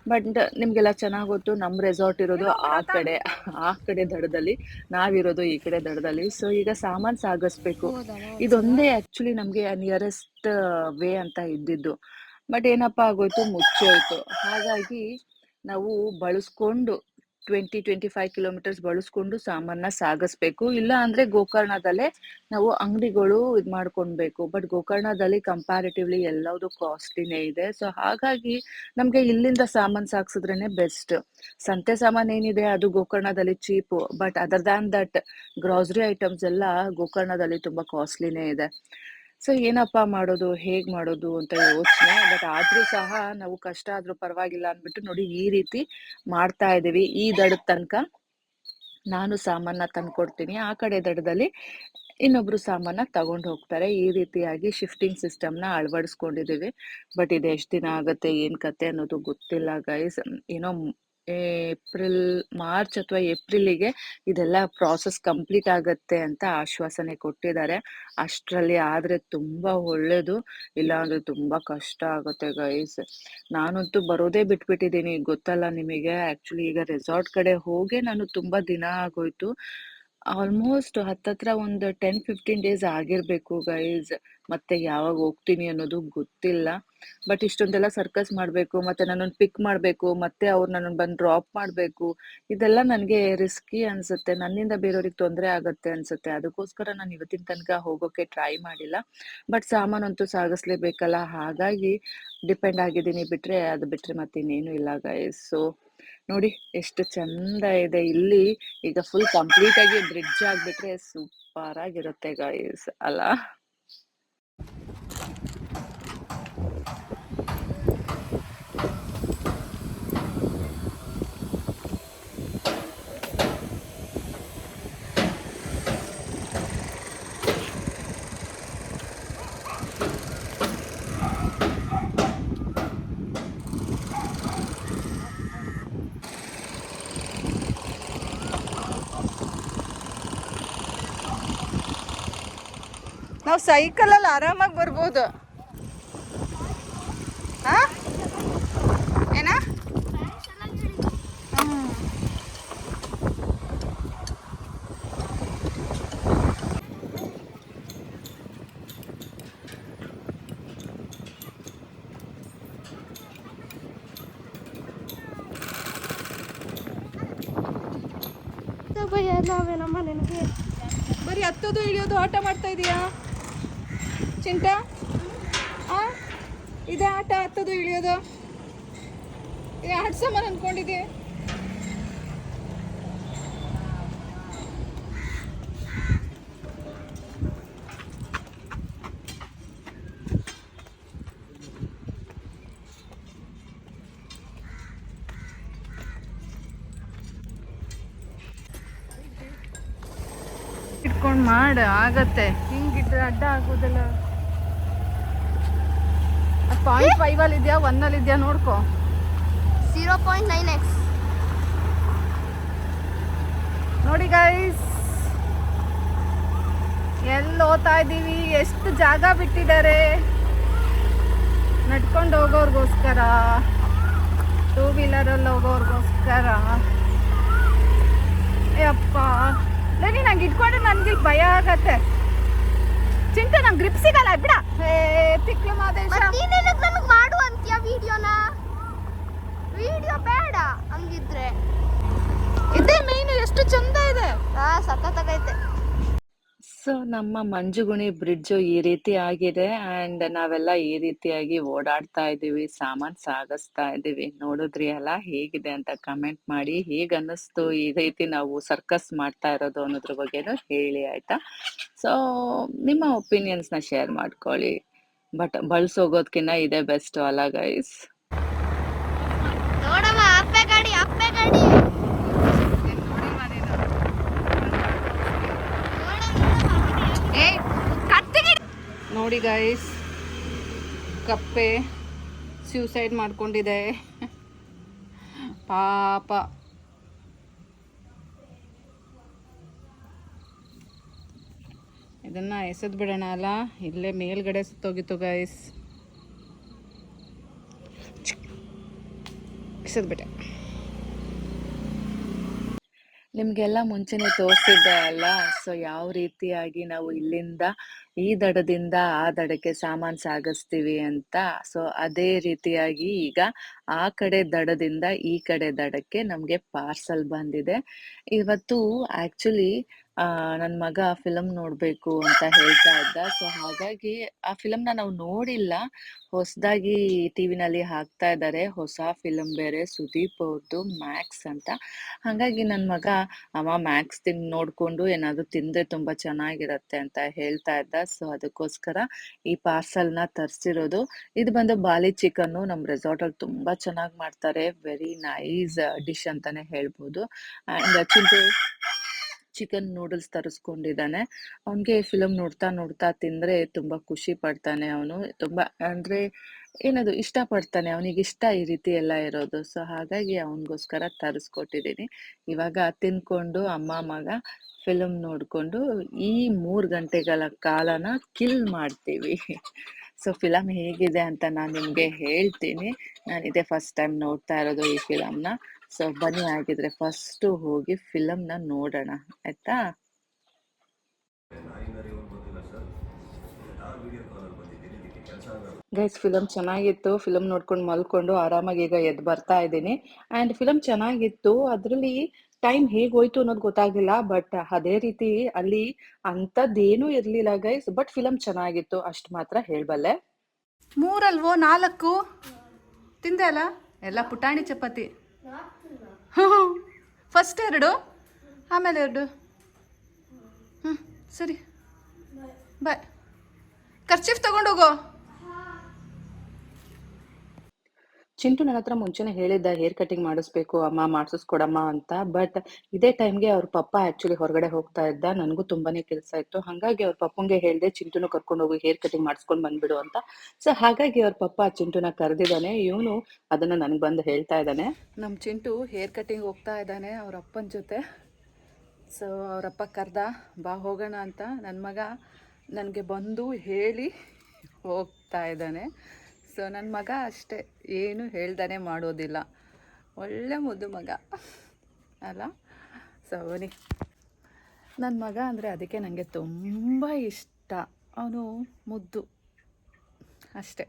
ಬಟ್ ನಿಮ್ಗೆಲ್ಲ ಚೆನ್ನಾಗಿ ಗೊತ್ತು ನಮ್ ರೆಸಾರ್ಟ್ ಇರೋದು ಆ ಕಡೆ ಆ ಕಡೆ ದಡದಲ್ಲಿ. ನಾವಿರೋದು ಈ ಕಡೆ ದಡದಲ್ಲಿ. ಸೊ ಈಗ ಸಾಮಾನ್ ಸಾಗಿಸ್ಬೇಕು. ಇದೊಂದೇ ಆಕ್ಚುಲಿ ನಮ್ಗೆ ನಿಯರೆಸ್ಟ್ ವೇ ಅಂತ ಇದ್ದಿದ್ದು. ಬಟ್ ಏನಪ್ಪಾ ಆಗೋಯ್ತು? ಮುಚ್ಚೋಯ್ತು ಹಾಗಾಗಿ ನಾವು ಬಳಸ್ಕೊಂಡು ಟ್ವೆಂಟಿ ಟ್ವೆಂಟಿ ಫೈವ್ ಕಿಲೋಮೀಟರ್ಸ್ ಬಳಸ್ಕೊಂಡು ಸಾಮಾನ ಸಾಗಿಸ್ಬೇಕು. ಇಲ್ಲ ಅಂದ್ರೆ ಗೋಕರ್ಣದಲ್ಲೇ ನಾವು ಅಂಗಡಿಗಳು ಇದು ಮಾಡ್ಕೊಳ್ಬೇಕು ಬಟ್ ಗೋಕರ್ಣದಲ್ಲಿ ಕಂಪ್ಯಾರಿಟಿವ್ಲಿ ಎಲ್ಲದೂ ಕಾಸ್ಟ್ಲಿನೇ ಇದೆ. ಸೊ ಹಾಗಾಗಿ ನಮ್ಗೆ ಇಲ್ಲಿಂದ ಸಾಮಾನ್ ಸಾಗ್ಸಿದ್ರೇನೆ ಬೆಸ್ಟ್ ಸಂತೆ ಸಾಮಾನ್ ಏನಿದೆ ಅದು ಗೋಕರ್ಣದಲ್ಲಿ cheap but other than that grocery items ಎಲ್ಲ ಗೋಕರ್ಣದಲ್ಲಿ ತುಂಬಾ ಕಾಸ್ಟ್ಲಿನೇ ಇದೆ. ಸೊ, ಏನಪ್ಪಾ ಮಾಡೋದು, ಹೇಗ್ ಮಾಡೋದು ಅಂತ ಯೋಚನೆ. ಬಟ್ ಆದ್ರೂ ಸಹ ನಾವು ಕಷ್ಟ ಆದ್ರೂ ಪರವಾಗಿಲ್ಲ ಅಂದ್ಬಿಟ್ಟು ನೋಡಿ ಈ ರೀತಿ ಮಾಡ್ತಾ ಇದೀವಿ ಈ ದಡದ ತನಕ ನಾನು ಸಾಮಾನ ತಂದ್ಕೊಡ್ತೀನಿ. ಆ ಕಡೆ ದಡದಲ್ಲಿ ಇನ್ನೊಬ್ರು ಸಾಮಾನ ತಗೊಂಡು ಹೋಗ್ತಾರೆ. ಈ ರೀತಿಯಾಗಿ ಶಿಫ್ಟಿಂಗ್ ಸಿಸ್ಟಮ್ನ ಅಳವಡಿಸ್ಕೊಂಡಿದ್ದೀವಿ. ಬಟ್ ಇದು ಎಷ್ಟು ದಿನ ಆಗುತ್ತೆ, ಏನ್ ಕತೆ ಅನ್ನೋದು ಗೊತ್ತಿಲ್ಲ ಗೈಸ್ ಏನೋ ಏಪ್ರಿಲ್, ಮಾರ್ಚ್ ಅಥವಾ ಏಪ್ರಿಲಿಗೆ ಇದೆಲ್ಲ ಪ್ರಾಸೆಸ್ ಕಂಪ್ಲೀಟ್ ಆಗತ್ತೆ ಅಂತ ಆಶ್ವಾಸನೆ ಕೊಟ್ಟಿದ್ದಾರೆ. ಅಷ್ಟರಲ್ಲಿ ಆದ್ರೆ ತುಂಬಾ ಒಳ್ಳೇದು. ಇಲ್ಲ ಅಂದ್ರೆ ತುಂಬಾ ಕಷ್ಟ ಆಗುತ್ತೆ ಗೈಸ್ ನಾನಂತೂ ಬರೋದೇ ಬಿಟ್ಬಿಟ್ಟಿದ್ದೀನಿ. ಗೊತ್ತಲ್ಲ ನಿಮಗೆ? ಆ್ಯಕ್ಚುಲಿ ಈಗ ರೆಸಾರ್ಟ್ ಕಡೆ ಹೋಗೇ ನಾನು ತುಂಬಾ ದಿನ ಆಗೋಯ್ತು. ಆಲ್ಮೋಸ್ಟ್ ಹತ್ತತ್ರ ಒಂದು ಟೆನ್ ಫಿಫ್ಟೀನ್ ಡೇಸ್ ಆಗಿರಬೇಕು ಗೈಸ್ ಮತ್ತೆ ಯಾವಾಗ ಹೋಗ್ತೀನಿ ಅನ್ನೋದು ಗೊತ್ತಿಲ್ಲ. ಬಟ್ ಇಷ್ಟೊಂದೆಲ್ಲ ಸರ್ಕಸ್ ಮಾಡಬೇಕು, ಮತ್ತೆ ನನ್ನನ್ನು ಪಿಕ್ ಮಾಡಬೇಕು, ಮತ್ತೆ ಅವ್ರು ನನ್ನನ್ನು ಬಂದು ಡ್ರಾಪ್ ಮಾಡಬೇಕು. ಇದೆಲ್ಲ ನನಗೆ ರಿಸ್ಕಿ ಅನಿಸುತ್ತೆ. ನನ್ನಿಂದ ಬೇರೆಯವ್ರಿಗೆ ತೊಂದರೆ ಆಗುತ್ತೆ ಅನಿಸುತ್ತೆ. ಅದಕ್ಕೋಸ್ಕರ ನಾನು ಇವತ್ತಿನ ತನಕ ಹೋಗೋಕೆ ಟ್ರೈ ಮಾಡಿಲ್ಲ. ಬಟ್ ಸಾಮಾನಂತೂ ಸಾಗಿಸ್ಲೇಬೇಕಲ್ಲ. ಹಾಗಾಗಿ ಡಿಪೆಂಡ್ ಆಗಿದ್ದೀನಿ ಬಿಟ್ಟರೆ ಅದು ಬಿಟ್ಟರೆ ಇನ್ನೇನು ಇಲ್ಲ ಗೈಸ್ ಸೊ ನೋಡಿ ಎಷ್ಟು ಚಂದ ಇದೆ. ಇಲ್ಲಿ ಈಗ ಫುಲ್ ಕಂಪ್ಲೀಟ್ ಆಗಿ ಬ್ರಿಡ್ಜ್ ಆಗ್ಬಿಟ್ರೆ ಸೂಪರ್ ಆಗಿರುತ್ತೆ ಗೈಸ್ ಅಲ್ಲ? ನಾವು ಸೈಕಲಲ್ಲಿ ಆರಾಮಾಗಿ ಬರ್ಬೋದು ಆ? ಏನ ಹ್ಮ್. ಭಯ ನಾವೇನಮ್ಮ ನಿನಗೆ ಬರೀ ಹತ್ತೋದು ಇಳಿಯೋದು ಆಟ ಮಾಡ್ತಾ ಇದೀಯಾ ಚಿಂಟ ಆ? ಇದೆ ಆಟ ಹತ್ತೋದು, ಇಳಿಯೋದು? ಇದು ಆಟ ಸಾಮಾನು ಅಂದ್ಕೊಂಡಿದ್ದೆ ಇಟ್ಕೊಂಡು ಮಾಡ, ಆಗತ್ತೆ. ಹಿಂಗಿಟ್ರೆ ಅಡ್ಡ ಆಗೋದಿಲ್ಲ. ಪಾಯಿಂಟ್ ಫೈವ್ ಅಲ್ಲಿ ಇದೆಯಾ ಒನ್ ಅಲ್ಲಿ ಇದೆಯಾ ನೋಡ್ಕೊ. ಝೀರೋ ಪಾಯಿಂಟ್ ನೈನ್ ಎಕ್ಸ್ ನೋಡಿ ಗೈಸ್ ಎಲ್ಲಿ ಓದ್ತಾ ಇದ್ದೀವಿ? ಎಷ್ಟು ಜಾಗ ಬಿಟ್ಟಿದ್ದಾರೆ? ನಡ್ಕೊಂಡು ಹೋಗೋರ್ಗೋಸ್ಕರ. ಟೂ ವೀಲರಲ್ಲಿ ಹೋಗೋರ್ಗೋಸ್ಕರ. ಯಪ್ಪ. ನನಗೆ ನಂಗೆ ಇಟ್ಕೊಂಡ್ರೆ ನನಗೆ ಭಯ ಆಗತ್ತೆ. ಚಿಂಟು ನಂಗೆ ಗ್ರಿಪ್ ಸಿಗಲ್ಲ ಬಿಡ. ಏ ತಿಕ್ಲು ಮಾದೇಶ. ನೀನೇನಕ್ಕೆ ನನಗೆ ಮಾಡು ಅಂತೀಯ ವಿಡಿಯೋನ ವಿಡಿಯೋ ಬೇಡ ಹಂಗಿದ್ರೆ. ಇದೇ ಮೇಯ್ನು ಎಷ್ಟು ಚಂದ ಇದೆ. ಹಾ ಸಖತ್ತಾಗೈತೆ. ಸೊ ನಮ್ಮ ಮಂಜುಗುಣಿ ಬ್ರಿಡ್ಜ್ ಈ ರೀತಿ ಆಗಿದೆ ಅಂಡ್ ನಾವೆಲ್ಲ ಈ ರೀತಿಯಾಗಿ ಓಡಾಡ್ತಾ ಇದೀವಿ ಸಾಮಾನ್ ಸಾಗಿಸ್ತಾ ಇದ್ದೀವಿ. ನೋಡಿದ್ರಿ ಅಲ್ಲ ಹೇಗಿದೆ ಅಂತ ಕಮೆಂಟ್ ಮಾಡಿ ಹೇಗ್ ಅನ್ನಿಸ್ತು ಈ ರೀತಿ ನಾವು ಸರ್ಕಸ್ ಮಾಡ್ತಾ ಇರೋದು ಅನ್ನೋದ್ರ ಬಗ್ಗೆನೂ ಹೇಳಿ ಆಯ್ತಾ? ಸೊ ನಿಮ್ಮ ಒಪಿನಿಯನ್ಸ್ನ ನ ಶೇರ್ ಮಾಡ್ಕೊಳ್ಳಿ. ಬಟ್ ಬಳಸೋಗೋದ್ಕಿನ್ನ ಇದೇ ಬೆಸ್ಟ್ ಅಲ್ಲ ಗೈಸ್ ನೋಡಮ್ಮ ಅಪ್ಪೆ ಗಾಡಿ ಅಪ್ಪೆ ಗಾಡಿ. ನೋಡಿ ಗೈಸ್ ಕಪ್ಪೆ ಸ್ಯೂಸೈಡ್ ಮಾಡ್ಕೊಂಡಿದೆ. ಪಾಪ. ಇದನ್ನ ಎಸೆದ್ ಬಿಡೋಣ ಅಲ್ಲ? ಇಲ್ಲೇ ಮೇಲ್ಗಡೆ ಸುತ್ತೋಗಿತ್ತು ಗೈಸ್ ಎಸೆದ್ಬಿಟ್ಟೆ ನಿಮ್ಗೆಲ್ಲ ಮುಂಚೆನೇ ತೋರಿಸಿದ್ದೆ ಅಲ್ಲ? ಸೊ ಯಾವ ರೀತಿಯಾಗಿ ನಾವು ಇಲ್ಲಿಂದ ಈ ದಡದಿಂದ ಆ ದಡಕ್ಕೆ ಸಾಮಾನು ಸಾಗಿಸ್ತೀವಿ ಅಂತ? ಸೊ ಅದೇ ರೀತಿಯಾಗಿ ಈಗ ಆ ಕಡೆ ದಡದಿಂದ ಈ ಕಡೆ ದಡಕ್ಕೆ ನಮಗೆ ಪಾರ್ಸಲ್ ಬಂದಿದೆ. ಇವತ್ತು ಆಕ್ಚುಲಿ ನನ್ನ ಮಗ ಫಿಲಮ್ ನೋಡಬೇಕು ಅಂತ ಹೇಳ್ತಾ ಇದ್ದ. ಸೊ, ಹಾಗಾಗಿ ಆ ಫಿಲಮ್ನ ನಾವು ನೋಡಿಲ್ಲ. ಹೊಸದಾಗಿ ಟಿ ವಿನಲ್ಲಿ ಹಾಕ್ತಾ ಇದ್ದಾರೆ. ಹೊಸ ಫಿಲಮ್ ಬೇರೆ, ಸುದೀಪ್ ಅವ್ರದ್ದು ಮ್ಯಾಕ್ಸ್ ಅಂತ. ಹಾಗಾಗಿ ನನ್ನ ಮಗ, ಅಮ್ಮ, ಮ್ಯಾಕ್ಸ್ ತಿನ್, ನೋಡಿಕೊಂಡು ಏನಾದರೂ ತಿಂದರೆ ತುಂಬ ಚೆನ್ನಾಗಿರತ್ತೆ ಅಂತ ಹೇಳ್ತಾ ಇದ್ದ. ಸೊ, ಅದಕ್ಕೋಸ್ಕರ ಈ ಪಾರ್ಸಲ್ನ ತರಿಸಿರೋದು. ಇದು ಬಂದು ಬಾಲಿ ಚಿಕನ್ನು ನಮ್ಮ ರೆಸಾರ್ಟಲ್ಲಿ ತುಂಬ ಚೆನ್ನಾಗಿ ಮಾಡ್ತಾರೆ. ವೆರಿ ನೈಸ್ ಡಿಶ್ ಅಂತಾನೆ ಹೇಳ್ಬೋದು. ಆ್ಯಂಡ್ ಚಿಂಟು ಚಿಕನ್ ನೂಡಲ್ಸ್ ತರಿಸ್ಕೊಂಡಿದ್ದಾನೆ. ಅವನಿಗೆ ಫಿಲಮ್ ನೋಡ್ತಾ ನೋಡ್ತಾ ತಿಂದರೆ ತುಂಬ ಖುಷಿ ಪಡ್ತಾನೆ ಅವನು. ತುಂಬ ಅಂದರೆ ಏನದು ಇಷ್ಟಪಡ್ತಾನೆ. ಅವನಿಗೆ ಇಷ್ಟ ಈ ರೀತಿ ಎಲ್ಲ ಇರೋದು. ಸೊ ಹಾಗಾಗಿ ಅವನಿಗೋಸ್ಕರ ತರಿಸ್ಕೊಟ್ಟಿದ್ದೀನಿ. ಇವಾಗ ತಿನ್ಕೊಂಡು ಅಮ್ಮ, ಮಗ ಫಿಲಮ್ ನೋಡಿಕೊಂಡು ಈ ಮೂರು ಗಂಟೆಗಳ ಕಾಲನ ಕಿಲ್ ಮಾಡ್ತೀವಿ. ಸೊ ಫಿಲಮ್ ಹೇಗಿದೆ ಅಂತ ನಾನು ನಿಮಗೆ ಹೇಳ್ತೀನಿ. ನಾನು ಇದೇ ಫಸ್ಟ್ ಟೈಮ್ ನೋಡ್ತಾ ಇರೋದು ಈ ಫಿಲಮ್ನ. ಸೊ ಬನ್ನಿ ಆಗಿದ್ರೆ ಫಸ್ಟು ಹೋಗಿ ಫಿಲಮ್ನ ನೋಡೋಣ ಆಯ್ತಾ? ಗೈಸ್ ಫಿಲಮ್ ಚೆನ್ನಾಗಿತ್ತು. ಫಿಲಮ್ ನೋಡ್ಕೊಂಡು ಮಲ್ಕೊಂಡು ಆರಾಮಾಗಿ ಈಗ ಎದ್ದು ಬರ್ತಾ ಇದ್ದೀನಿ. ಅಂಡ್ ಫಿಲಮ್ ಚೆನ್ನಾಗಿತ್ತು. ಅದರಲ್ಲಿ ಟೈಮ್ ಹೇಗೆ ಹೋಯ್ತು ಅನ್ನೋದು ಗೊತ್ತಾಗಿಲ್ಲ ಬಟ್ ಅದೇ ರೀತಿ ಅಲ್ಲಿ ಅಂಥದ್ದೇನೂ ಇರಲಿಲ್ಲ ಗೈಸ್ ಬಟ್ ಫಿಲಮ್ ಚೆನ್ನಾಗಿತ್ತು. ಅಷ್ಟು ಮಾತ್ರ ಹೇಳಬಲ್ಲೆ. ಮೂರಲ್ವೋ ನಾಲ್ಕು? ತಿಂದೆ ಅಲ್ಲ? ಎಲ್ಲ ಪುಟಾಣಿ ಚಪಾತಿ. ಫಸ್ಟ್ ಎರಡು ಆಮೇಲೆ ಎರಡು. ಹ್ಞೂ ಸರಿ. ಬಾಯ್. ಖರ್ಚೀಫ್ ತಗೊಂಡೋಗೋ ಚಿಂಟು ನನ್ನ ಹತ್ರ ಮುಂಚೆನೆ ಹೇಳಿದ್ದ ಹೇರ್ ಕಟಿಂಗ್ ಮಾಡಿಸ್ಬೇಕು, ಅಮ್ಮ ಮಾಡಿಸ್ಕೊಡಮ್ಮ ಅಂತ. ಬಟ್ ಇದೇ ಟೈಮ್ಗೆ ಅವ್ರ ಪಪ್ಪ ಆಕ್ಚುಲಿ ಹೊರಗಡೆ ಹೋಗ್ತಾ ಇದ್ದ. ನನಗೂ ತುಂಬಾನೇ ಕೆಲಸ ಇತ್ತು. ಹಾಗಾಗಿ ಅವ್ರ ಪಪ್ಪಂಗೆ ಹೇಳಿದೆ, ಚಿಂಟುನ ಕರ್ಕೊಂಡು ಹೋಗಿ ಹೇರ್ ಕಟಿಂಗ್ ಮಾಡಿಸ್ಕೊಂಡು ಬಂದ್ಬಿಡು ಅಂತ. ಸೊ ಹಾಗಾಗಿ ಅವ್ರ ಪಪ್ಪ ಚಿಂಟುನ ಕರೆದಿದ್ದಾನೆ. ಇವನು ಅದನ್ನ ನನಗೆ ಬಂದು ಹೇಳ್ತಾ ಇದ್ದಾನೆ. ನಮ್ಮ ಚಿಂಟು ಹೇರ್ ಕಟಿಂಗ್ ಹೋಗ್ತಾ ಇದ್ದಾನೆ ಅವ್ರ ಅಪ್ಪನ ಜೊತೆ. ಸೊ ಅವರಪ್ಪ ಕರ್ದ, ಬಾ ಹೋಗೋಣ ಅಂತ. ನನ್ನ ಮಗ ನನಗೆ ಬಂದು ಹೇಳಿ ಹೋಗ್ತಾ ಇದ್ದಾನೆ. ಸೊ ನನ್ನ ಮಗ ಅಷ್ಟೇ. ಏನು ಹೇಳ್ದಾನೆ ಮಾಡೋದಿಲ್ಲ. ಒಳ್ಳೆ ಮುದ್ದು ಮಗ. ಅಲ್ಲ? ಸೊ ನನ್ನ ಮಗ ಅಂದರೆ ಅದಕ್ಕೆ ನನಗೆ ತುಂಬ ಇಷ್ಟ. ಅವನು ಮುದ್ದು. ಅಷ್ಟೇ.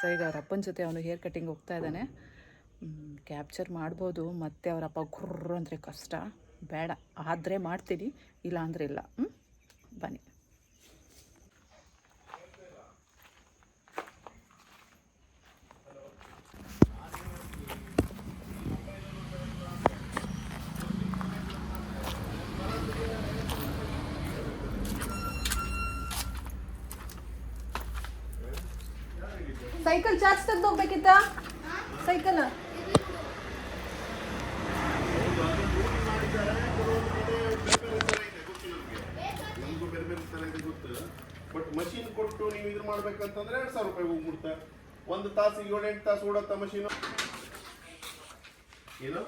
ಸೊ ಈಗ ಅವ್ರ ಅಪ್ಪನ ಜೊತೆ ಅವನು ಹೇರ್ ಕಟಿಂಗ್ ಹೋಗ್ತಾ ಇದ್ದಾನೆ. ಕ್ಯಾಪ್ಚರ್ ಮಾಡ್ಬೋದು. ಮತ್ತೆ ಅವರಪ್ಪ ಗುರ್ರ ಅಂದರೆ ಕಷ್ಟ. ಬೇಡ. ಆದರೆ ಮಾಡ್ತೀನಿ. ಇಲ್ಲ ಅಂದರೆ ಇಲ್ಲ. ಹ್ಞೂ ಬನ್ನಿ. ಸೈಕಲ್ ಚಾರ್ಜ್ ತೆಗ್ದು ಹೋಗ್ಬೇಕಿತ್ತ? ಸೈಕಲ್ ಬೇರೆ ಬೇರೆ ಥರ ಇದೆ ಗೊತ್ತು. ಬಟ್ ಮಷಿನ್ ಕೊಟ್ಟು ನೀವು ಇದು ಮಾಡ್ಬೇಕಂತಂದ್ರೆ ಎರಡು ಸಾವಿರ ರೂಪಾಯಿ ಹೋಗ್ಬಿಡ್ತಾ ಒಂದು ತಾಸು ಏಳು ಎಂಟು ತಾಸು ಓಡತ್ತ ಮಷೀನು ಏನು?